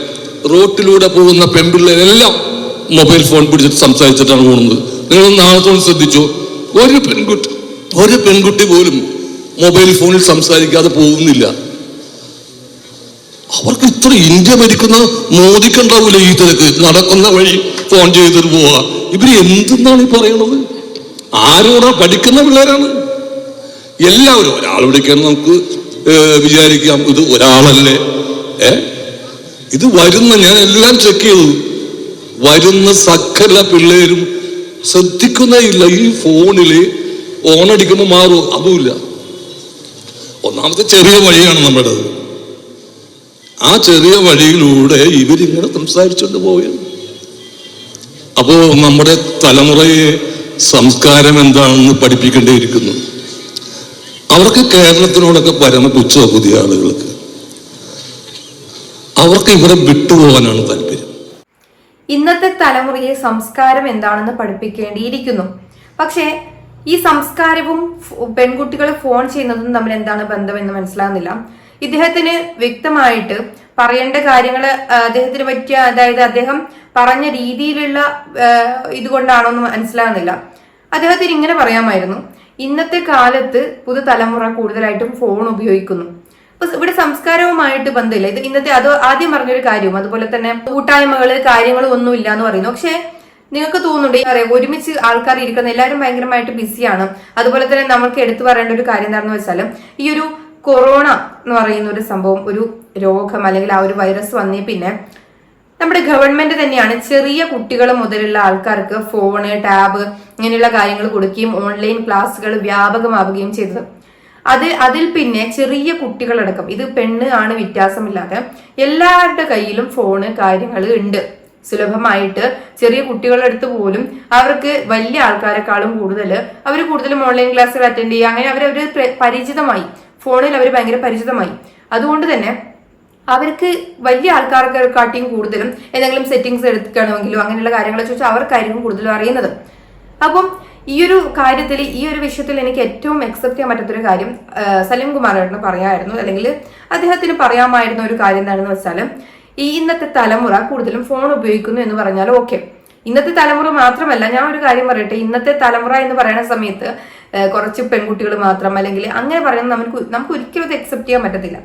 റോട്ടിലൂടെ പോകുന്ന പെൺപിള്ളേരെല്ലാം മൊബൈൽ ഫോൺ പിടിച്ചിട്ട് സംസാരിച്ചിട്ടാണ് പോകുന്നത്. നിങ്ങൾ നാളത്തോളം ശ്രദ്ധിച്ചോ? ഒരു പെൺകുട്ടി ഒരു പെൺകുട്ടി പോലും മൊബൈൽ ഫോണിൽ സംസാരിക്കാതെ പോകുന്നില്ല. അവർക്ക് ഇത്ര ഇന്ത്യ ഭരിക്കുന്ന മോദിക്കുണ്ടാവൂല ഈ തിരക്ക്? നടക്കുന്ന വഴി ഫോൺ ചെയ്തിട്ട് പോവാ. ഇവർ എന്തെന്നാണ് ഈ പറയണത്? ആരോടാ പഠിക്കുന്ന പിള്ളേരാണ്? എല്ലാവരും ഒരാൾ വിളിക്കാൻ നമുക്ക് വിചാരിക്കാം ഇത് ഒരാളല്ലേ? ഏ? ഇത് വരുന്ന ഞാൻ എല്ലാം ചെക്ക് ചെയ്തു. വരുന്ന സകല പിള്ളേരും ശ്രദ്ധിക്കുന്നേയില്ല ഈ ഫോണിൽ ഓണടിക്കുമ്പോൾ മാറും അതുമില്ല. ഒന്നാമത്തെ ചെറിയ വഴിയാണ് നമ്മുടേത്. ആ ചെറിയ വഴിയിലൂടെ ഇവരിങ്ങനെ സംസാരിച്ചുകൊണ്ട് പോവുകയാണ്. അപ്പോ നമ്മുടെ തലമുറയെ സംസ്കാരം എന്താണെന്ന് പഠിപ്പിക്കേണ്ടിയിരിക്കുന്നു. അവർക്ക് കേരളത്തിനോടൊക്കെ പരമ പുച്ഛ പുതിയ ആളുകൾക്ക്. അവർക്ക് ഇവിടെ വിട്ടുപോകാനാണ് താല്പര്യം. ഇന്നത്തെ തലമുറയെ സംസ്കാരം എന്താണെന്ന് പഠിപ്പിക്കേണ്ടിയിരിക്കുന്നു. പക്ഷേ ഈ സംസ്കാരവും പെൺകുട്ടികളെ ഫോൺ ചെയ്യുന്നതും തമ്മിൽ എന്താണ് ബന്ധമെന്ന് മനസ്സിലാകുന്നില്ല ഇദ്ദേഹത്തിന് വ്യക്തമായിട്ട് പറയേണ്ട കാര്യങ്ങൾ അദ്ദേഹത്തിന് പറ്റിയ അതായത് അദ്ദേഹം പറഞ്ഞ രീതിയിലുള്ള ഇതുകൊണ്ടാണോ എന്ന് മനസ്സിലാകുന്നില്ല അദ്ദേഹത്തിന് ഇങ്ങനെ പറയാമായിരുന്നു. ഇന്നത്തെ കാലത്ത് പുതുതലമുറ കൂടുതലായിട്ടും ഫോൺ ഉപയോഗിക്കുന്നു. അപ്പൊ ഇവിടെ സംസ്കാരവുമായിട്ട് ബന്ധമില്ല. ഇത് ഇന്നത്തെ അത് ആദ്യം പറഞ്ഞൊരു കാര്യവും അതുപോലെ തന്നെ കൂട്ടായ്മകൾ കാര്യങ്ങളും ഒന്നും ഇല്ല എന്ന് പറയുന്നു. പക്ഷെ നിങ്ങൾക്ക് തോന്നുന്നുണ്ട് ഒരുമിച്ച് ആൾക്കാർ ഇരിക്കുന്ന എല്ലാവരും ഭയങ്കരമായിട്ട് ബിസിയാണ്. അതുപോലെ തന്നെ നമുക്ക് എടുത്തു പറയേണ്ട ഒരു കാര്യം എന്താണെന്ന് വെച്ചാൽ ഈ ഒരു കൊറോണ എന്ന് പറയുന്ന ഒരു സംഭവം ഒരു രോഗം അല്ലെങ്കിൽ ആ ഒരു വൈറസ് വന്നേ പിന്നെ നമ്മുടെ ഗവൺമെന്റ് തന്നെയാണ് ചെറിയ കുട്ടികൾ മുതലുള്ള ആൾക്കാർക്ക് ഫോണ് ടാബ് ഇങ്ങനെയുള്ള കാര്യങ്ങൾ കൊടുക്കുകയും ഓൺലൈൻ ക്ലാസ്സുകൾ വ്യാപകമാവുകയും ചെയ്തത്. അത് അതിൽ പിന്നെ ചെറിയ കുട്ടികളടക്കം ഇത് പെണ്ണ് ആണ് വ്യത്യാസമില്ലാതെ എല്ലാവരുടെ കയ്യിലും ഫോണ് കാര്യങ്ങൾ ഉണ്ട്. സുലഭമായിട്ട് ചെറിയ കുട്ടികളുടെ അടുത്ത് പോലും അവർക്ക് വലിയ ആൾക്കാരെക്കാളും കൂടുതൽ അവർ കൂടുതലും ഓൺലൈൻ ക്ലാസ്സുകൾ അറ്റൻഡ് ചെയ്യുക. അങ്ങനെ അവർ അവർ പരിചിതമായി. ഫോണിൽ അവർ ഭയങ്കര പരിചിതമായി. അതുകൊണ്ട് തന്നെ അവർക്ക് വലിയ ആൾക്കാർക്കെക്കാട്ടിയും കൂടുതലും എന്തെങ്കിലും സെറ്റിങ്സ് എടുക്കണമെങ്കിലോ അങ്ങനെയുള്ള കാര്യങ്ങളെ ചോദിച്ചാൽ അവർക്കായിരിക്കും കൂടുതലും അറിയുന്നത്. അപ്പം ഈ ഒരു കാര്യത്തിൽ ഈ ഒരു വിഷയത്തിൽ എനിക്ക് ഏറ്റവും അക്സെപ്റ്റ് ചെയ്യാൻ പറ്റാത്തൊരു കാര്യം സലീം കുമാർ ഏട്ടന് പറയാമായിരുന്നു അല്ലെങ്കിൽ അദ്ദേഹത്തിന് പറയാമായിരുന്ന ഒരു കാര്യം എന്താണെന്ന് വെച്ചാൽ ഈ ഇന്നത്തെ തലമുറ കൂടുതലും ഫോൺ ഉപയോഗിക്കുന്നു എന്ന് പറഞ്ഞാൽ ഓക്കെ ഇന്നത്തെ തലമുറ മാത്രമല്ല ഞാൻ ഒരു കാര്യം പറയട്ടെ. ഇന്നത്തെ തലമുറ എന്ന് പറയുന്ന സമയത്ത് കുറച്ച് പെൺകുട്ടികൾ മാത്രം അല്ലെങ്കിൽ അങ്ങനെ പറയുന്നത് നമുക്ക് നമുക്ക് ഒരിക്കലും അത് അക്സെപ്റ്റ് ചെയ്യാൻ പറ്റത്തില്ല.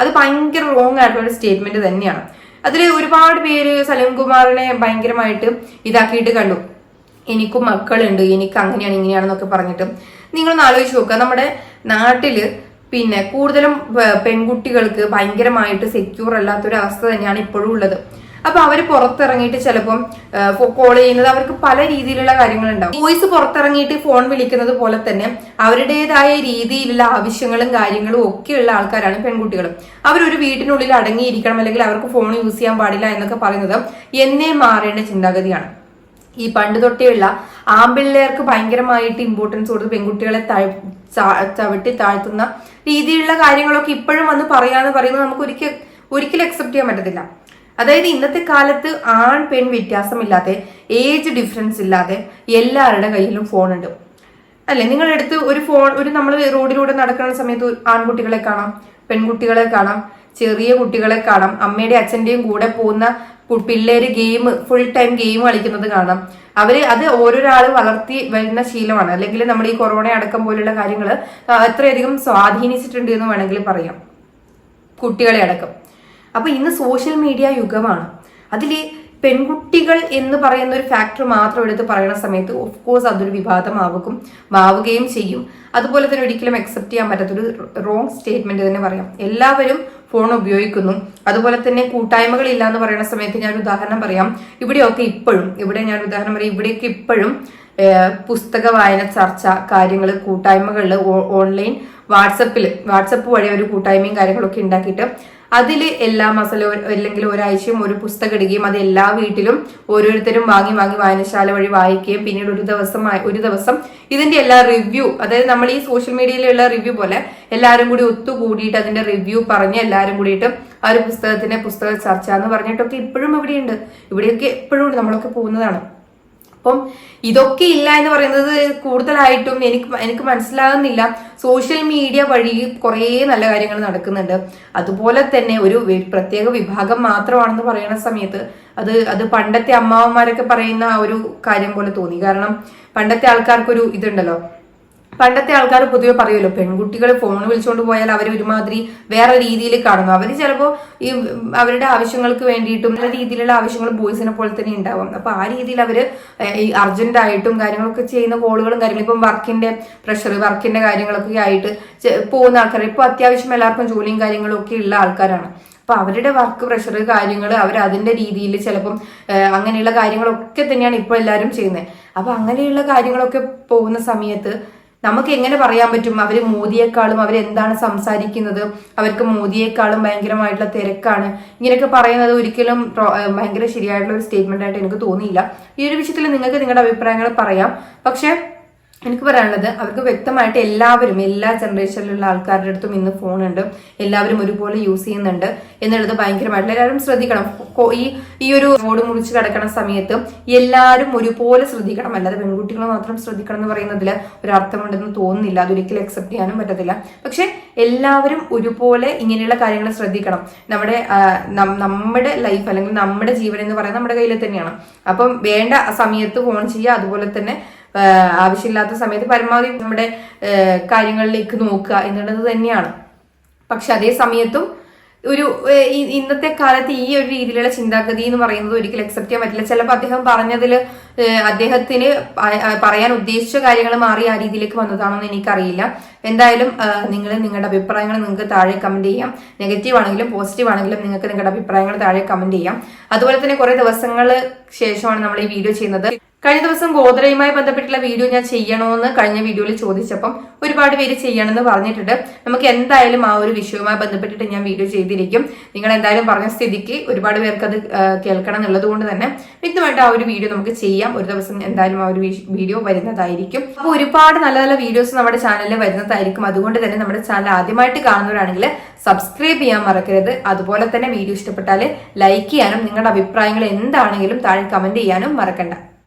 അത് ഭയങ്കര റോങ് ആയിട്ടുള്ള ഒരു സ്റ്റേറ്റ്മെന്റ് തന്നെയാണ്. അതിൽ ഒരുപാട് പേര് സലീം കുമാറിനെ ഭയങ്കരമായിട്ട് ഇതാക്കിയിട്ട് കണ്ടു. എനിക്കും മക്കളുണ്ട് എനിക്ക് അങ്ങനെയാണ് ഇങ്ങനെയാണെന്നൊക്കെ പറഞ്ഞിട്ട്. നിങ്ങളൊന്ന് ആലോചിച്ച് നോക്കുക. നമ്മുടെ നാട്ടിൽ പിന്നെ കൂടുതലും പെൺകുട്ടികൾക്ക് ഭയങ്കരമായിട്ട് സെക്യൂർ അല്ലാത്തൊരു അവസ്ഥ തന്നെയാണ് ഇപ്പോഴും ഉള്ളത്. അപ്പൊ അവർ പുറത്തിറങ്ങിയിട്ട് ചിലപ്പം കോൾ ചെയ്യുന്നത് അവർക്ക് പല രീതിയിലുള്ള കാര്യങ്ങളുണ്ടാവും. വോയിസ് പുറത്തിറങ്ങിയിട്ട് ഫോൺ വിളിക്കുന്നത് പോലെ തന്നെ അവരുടേതായ രീതിയിലുള്ള ആവശ്യങ്ങളും കാര്യങ്ങളും ഒക്കെയുള്ള ആൾക്കാരാണ് പെൺകുട്ടികൾ അവരൊരു വീട്ടിനുള്ളിൽ അടങ്ങിയിരിക്കണം അല്ലെങ്കിൽ അവർക്ക് ഫോൺ യൂസ് ചെയ്യാൻ പാടില്ല എന്നൊക്കെ പറയുന്നത് എന്നേ മാറേണ്ട ചിന്താഗതിയാണ്. ഈ പണ്ട് തൊട്ടേയുള്ള ആമ്പിള്ളേർക്ക് ഭയങ്കരമായിട്ട് ഇമ്പോർട്ടൻസ് കൊടുത്ത് പെൺകുട്ടികളെ ചവിട്ടി താഴ്ത്തുന്ന രീതിയിലുള്ള കാര്യങ്ങളൊക്കെ ഇപ്പോഴും വന്ന് പറയാന്ന് പറയുന്നത് നമുക്ക് ഒരിക്കൽ ഒരിക്കലും അക്സെപ്റ്റ് ചെയ്യാൻ പറ്റത്തില്ല. അതായത് ഇന്നത്തെ കാലത്ത് ആൺ പെൺ വ്യത്യാസമില്ലാതെ ഏജ് ഡിഫറൻസ് ഇല്ലാതെ എല്ലാവരുടെ കയ്യിലും ഫോൺ ഫോണുണ്ട് അല്ലെ? നിങ്ങളെടുത്ത് ഒരു ഫോൺ ഒരു നമ്മൾ റോഡിലൂടെ നടക്കുന്ന സമയത്ത് ആൺകുട്ടികളെ കാണാം പെൺകുട്ടികളെ കാണാം ചെറിയ കുട്ടികളെ കാണാം. അമ്മയുടെ അച്ഛന്റെയും കൂടെ പോകുന്ന പിള്ളേര് ഗെയിം ഫുൾ ടൈം ഗെയിം കളിക്കുന്നത് കാണാം. അവർ അത് ഓരോരാൾ വളർത്തി വരുന്ന ശീലമാണ്. അല്ലെങ്കിൽ നമ്മൾ ഈ കൊറോണ അടക്കം പോലുള്ള കാര്യങ്ങൾ അത്രയധികം സ്വാധീനിച്ചിട്ടുണ്ട് എന്ന് വേണമെങ്കിൽ പറയാം. കുട്ടികളെ അടക്കം. അപ്പൊ ഇന്ന് സോഷ്യൽ മീഡിയ യുഗമാണ്. അതിൽ പെൺകുട്ടികൾ എന്ന് പറയുന്ന ഒരു ഫാക്ടർ മാത്രം എടുത്ത് പറയുന്ന സമയത്ത് ഓഫ് കോഴ്സ് അതൊരു വിവാദമാവുകയും മാവുകയും ചെയ്യും. അതുപോലെ തന്നെ ഒരിക്കലും അക്സെപ്റ്റ് ചെയ്യാൻ പറ്റാത്തൊരു റോങ് സ്റ്റേറ്റ്മെന്റ് തന്നെ പറയാം. എല്ലാവരും ഫോൺ ഉപയോഗിക്കുന്നു. അതുപോലെ തന്നെ കൂട്ടായ്മകൾ ഇല്ല എന്ന് പറയുന്ന സമയത്ത് ഞാൻ ഉദാഹരണം പറയാം. ഇവിടെയൊക്കെ ഇപ്പോഴും ഇവിടെ ഞാൻ ഉദാഹരണം പറയാം ഇവിടെയൊക്കെ ഇപ്പോഴും പുസ്തക വായന ചർച്ച കാര്യങ്ങൾ കൂട്ടായ്മകളിൽ ഓൺലൈൻ വാട്സപ്പിൽ വാട്സപ്പ് വഴി ഒരു കൂട്ടായ്മയും കാര്യങ്ങളൊക്കെ ഉണ്ടാക്കിയിട്ട് അതിൽ എല്ലാ മാസം അല്ലെങ്കിൽ ഒരാഴ്ചയും ഒരു പുസ്തകം ഇടുകയും അത് എല്ലാ വീട്ടിലും ഓരോരുത്തരും വാങ്ങി വാങ്ങി വായനശാല വഴി വായിക്കുകയും പിന്നീട് ഒരു ദിവസം ഒരു ദിവസം ഇതിന്റെ എല്ലാ റിവ്യൂ അതായത് നമ്മൾ ഈ സോഷ്യൽ മീഡിയയിലുള്ള റിവ്യൂ പോലെ എല്ലാവരും കൂടി ഒത്തുകൂടിയിട്ട് അതിന്റെ റിവ്യൂ പറഞ്ഞ് എല്ലാവരും കൂടിയിട്ട് ആ ഒരു പുസ്തകത്തിന്റെ പുസ്തക ചർച്ച എന്ന് പറഞ്ഞിട്ടൊക്കെ ഇപ്പോഴും ഇവിടെയുണ്ട്. ഇവിടെയൊക്കെ എപ്പോഴും ഉണ്ട്. നമ്മളൊക്കെ പോകുന്നതാണ്. അപ്പം ഇതൊക്കെ ഇല്ല എന്ന് പറയുന്നത് കൂടുതലായിട്ടും എനിക്ക് എനിക്ക് മനസ്സിലാകുന്നില്ല. സോഷ്യൽ മീഡിയ വഴി കുറേ നല്ല കാര്യങ്ങൾ നടക്കുന്നുണ്ട്. അതുപോലെ തന്നെ ഒരു പ്രത്യേക വിഭാഗം മാത്രമാണെന്ന് പറയുന്ന സമയത്ത് അത് അത് പണ്ടത്തെ അമ്മാവന്മാരൊക്കെ പറയുന്ന ഒരു കാര്യം പോലെ തോന്നി. കാരണം പണ്ടത്തെ ആൾക്കാർക്കൊരു ഇതുണ്ടല്ലോ പണ്ടത്തെ ആൾക്കാർ പൊതുവെ പറയുമല്ലോ പെൺകുട്ടികൾ ഫോൺ വിളിച്ചുകൊണ്ട് പോയാൽ അവർ ഒരുമാതിരി വേറെ രീതിയിൽ കാണുന്നു. അവർ ചിലപ്പോൾ ഈ അവരുടെ ആവശ്യങ്ങൾക്ക് വേണ്ടിയിട്ടും നല്ല രീതിയിലുള്ള ആവശ്യങ്ങൾ ബോയ്സിനെ പോലെ തന്നെ ഉണ്ടാവും അപ്പൊ ആ രീതിയിൽ അവർ ഈ അർജന്റ് ആയിട്ടും കാര്യങ്ങളൊക്കെ ചെയ്യുന്ന കോളുകളും കാര്യങ്ങളും ഇപ്പം വർക്കിന്റെ പ്രഷർ വർക്കിന്റെ കാര്യങ്ങളൊക്കെ ആയിട്ട് പോകുന്ന ആൾക്കാർ ഇപ്പൊ അത്യാവശ്യം എല്ലാവർക്കും ജോലിയും കാര്യങ്ങളും ഒക്കെ ഉള്ള ആൾക്കാരാണ്. അപ്പൊ അവരുടെ വർക്ക് പ്രഷർ കാര്യങ്ങൾ അവർ അതിന്റെ രീതിയിൽ ചിലപ്പം അങ്ങനെയുള്ള കാര്യങ്ങളൊക്കെ തന്നെയാണ് ഇപ്പോൾ എല്ലാവരും ചെയ്യുന്നത് അപ്പൊ അങ്ങനെയുള്ള കാര്യങ്ങളൊക്കെ പോകുന്ന സമയത്ത് നമുക്ക് എങ്ങനെ പറയാൻ പറ്റും? അവർ മോദിയെക്കാളും അവരെന്താണ് സംസാരിക്കുന്നത്? അവർക്ക് മോദിയെക്കാളും ഭയങ്കരമായിട്ടുള്ള തിരക്കാണ്. ഇങ്ങനെയൊക്കെ പറയുന്നത് ഒരിക്കലും ഭയങ്കര ശരിയായിട്ടുള്ള ഒരു സ്റ്റേറ്റ്മെന്റ് ആയിട്ട് എനിക്ക് തോന്നിയില്ല. ഈ ഒരു വിഷയത്തിൽ നിങ്ങൾക്ക് നിങ്ങളുടെ അഭിപ്രായങ്ങൾ പറയാം. പക്ഷേ എനിക്ക് പറയാനുള്ളത് അവർക്ക് വ്യക്തമായിട്ട് എല്ലാവരും എല്ലാ ജനറേഷനിലുള്ള ആൾക്കാരുടെ അടുത്തും ഇന്ന് ഉണ്ട് എല്ലാവരും ഒരുപോലെ യൂസ് ചെയ്യുന്നുണ്ട് എന്നുള്ളത് ഭയങ്കരമായിട്ടുള്ള എല്ലാവരും ശ്രദ്ധിക്കണം. ഈ ഈ ഒരു റോഡ് മുറിച്ച് കിടക്കുന്ന സമയത്ത് എല്ലാവരും ഒരുപോലെ ശ്രദ്ധിക്കണം. അല്ലാതെ പെൺകുട്ടികൾ മാത്രം ശ്രദ്ധിക്കണം എന്ന് പറയുന്നതിൽ ഒരർത്ഥമുണ്ടെന്ന് തോന്നുന്നില്ല. അതൊരിക്കലും അക്സെപ്റ്റ് ചെയ്യാനും പറ്റത്തില്ല. പക്ഷെ എല്ലാവരും ഒരുപോലെ ഇങ്ങനെയുള്ള കാര്യങ്ങൾ ശ്രദ്ധിക്കണം. നമ്മുടെ നമ്മുടെ ലൈഫ് അല്ലെങ്കിൽ നമ്മുടെ ജീവൻ എന്ന് പറയുന്നത് നമ്മുടെ കയ്യിൽ തന്നെയാണ്. അപ്പം വേണ്ട സമയത്ത് ഫോൺ ചെയ്യുക അതുപോലെ തന്നെ ആവശ്യമില്ലാത്ത സമയത്ത് പരമാവധി നമ്മുടെ കാര്യങ്ങളിലേക്ക് നോക്കുക എന്നുള്ളത് തന്നെയാണ്. പക്ഷെ അതേ സമയത്തും ഒരു ഇന്നത്തെ കാലത്ത് ഈ ഒരു രീതിയിലുള്ള ചിന്താഗതി എന്ന് പറയുന്നത് ഒരിക്കലും അക്സെപ്റ്റ് ചെയ്യാൻ പറ്റില്ല. ചിലപ്പോൾ അദ്ദേഹം പറഞ്ഞതിൽ അദ്ദേഹത്തിന് പറയാൻ ഉദ്ദേശിച്ച കാര്യങ്ങൾ മാറി ആ രീതിയിലേക്ക് വന്നതാണോ എന്ന് എനിക്കറിയില്ല. എന്തായാലും നിങ്ങൾ നിങ്ങളുടെ അഭിപ്രായങ്ങൾ നിങ്ങൾക്ക് താഴെ കമന്റ് ചെയ്യാം. നെഗറ്റീവ് ആണെങ്കിലും പോസിറ്റീവ് ആണെങ്കിലും നിങ്ങൾക്ക് നിങ്ങളുടെ അഭിപ്രായങ്ങൾ താഴെ കമന്റ് ചെയ്യാം. അതുപോലെ തന്നെ കുറെ ദിവസങ്ങൾ ശേഷമാണ് നമ്മൾ ഈ വീഡിയോ ചെയ്യുന്നത്. കഴിഞ്ഞ ദിവസം ഗോദ്രയുമായി ബന്ധപ്പെട്ടുള്ള വീഡിയോ ഞാൻ ചെയ്യണമെന്ന് കഴിഞ്ഞ വീഡിയോയിൽ ചോദിച്ചപ്പം ഒരുപാട് പേര് ചെയ്യണമെന്ന് പറഞ്ഞിട്ടുണ്ട്. നമുക്ക് എന്തായാലും ആ ഒരു വിഷയവുമായി ബന്ധപ്പെട്ടിട്ട് ഞാൻ വീഡിയോ ചെയ്തിരിക്കും. നിങ്ങൾ എന്തായാലും പറഞ്ഞ സ്ഥിതിക്ക് ഒരുപാട് പേർക്ക് അത് കേൾക്കണം എന്നുള്ളത് കൊണ്ട് തന്നെ വ്യക്തമായിട്ട് ആ ഒരു വീഡിയോ നമുക്ക് ചെയ്യാം. ഒരു ദിവസം എന്തായാലും ആ ഒരു വീഡിയോ വരുന്നതായിരിക്കും. അപ്പോൾ ഒരുപാട് നല്ല നല്ല വീഡിയോസ് നമ്മുടെ ചാനലിൽ വരുന്നതായിരിക്കും അതുകൊണ്ട് തന്നെ നമ്മുടെ ചാനൽ ആദ്യമായിട്ട് കാണുന്നവരാണെങ്കിൽ സബ്സ്ക്രൈബ് ചെയ്യാൻ മറക്കരുത്. അതുപോലെ തന്നെ വീഡിയോ ഇഷ്ടപ്പെട്ടാൽ ലൈക്ക് ചെയ്യാനും നിങ്ങളുടെ അഭിപ്രായങ്ങൾ എന്താണെങ്കിലും താഴെ കമന്റ് ചെയ്യാനും മറക്കണ്ട.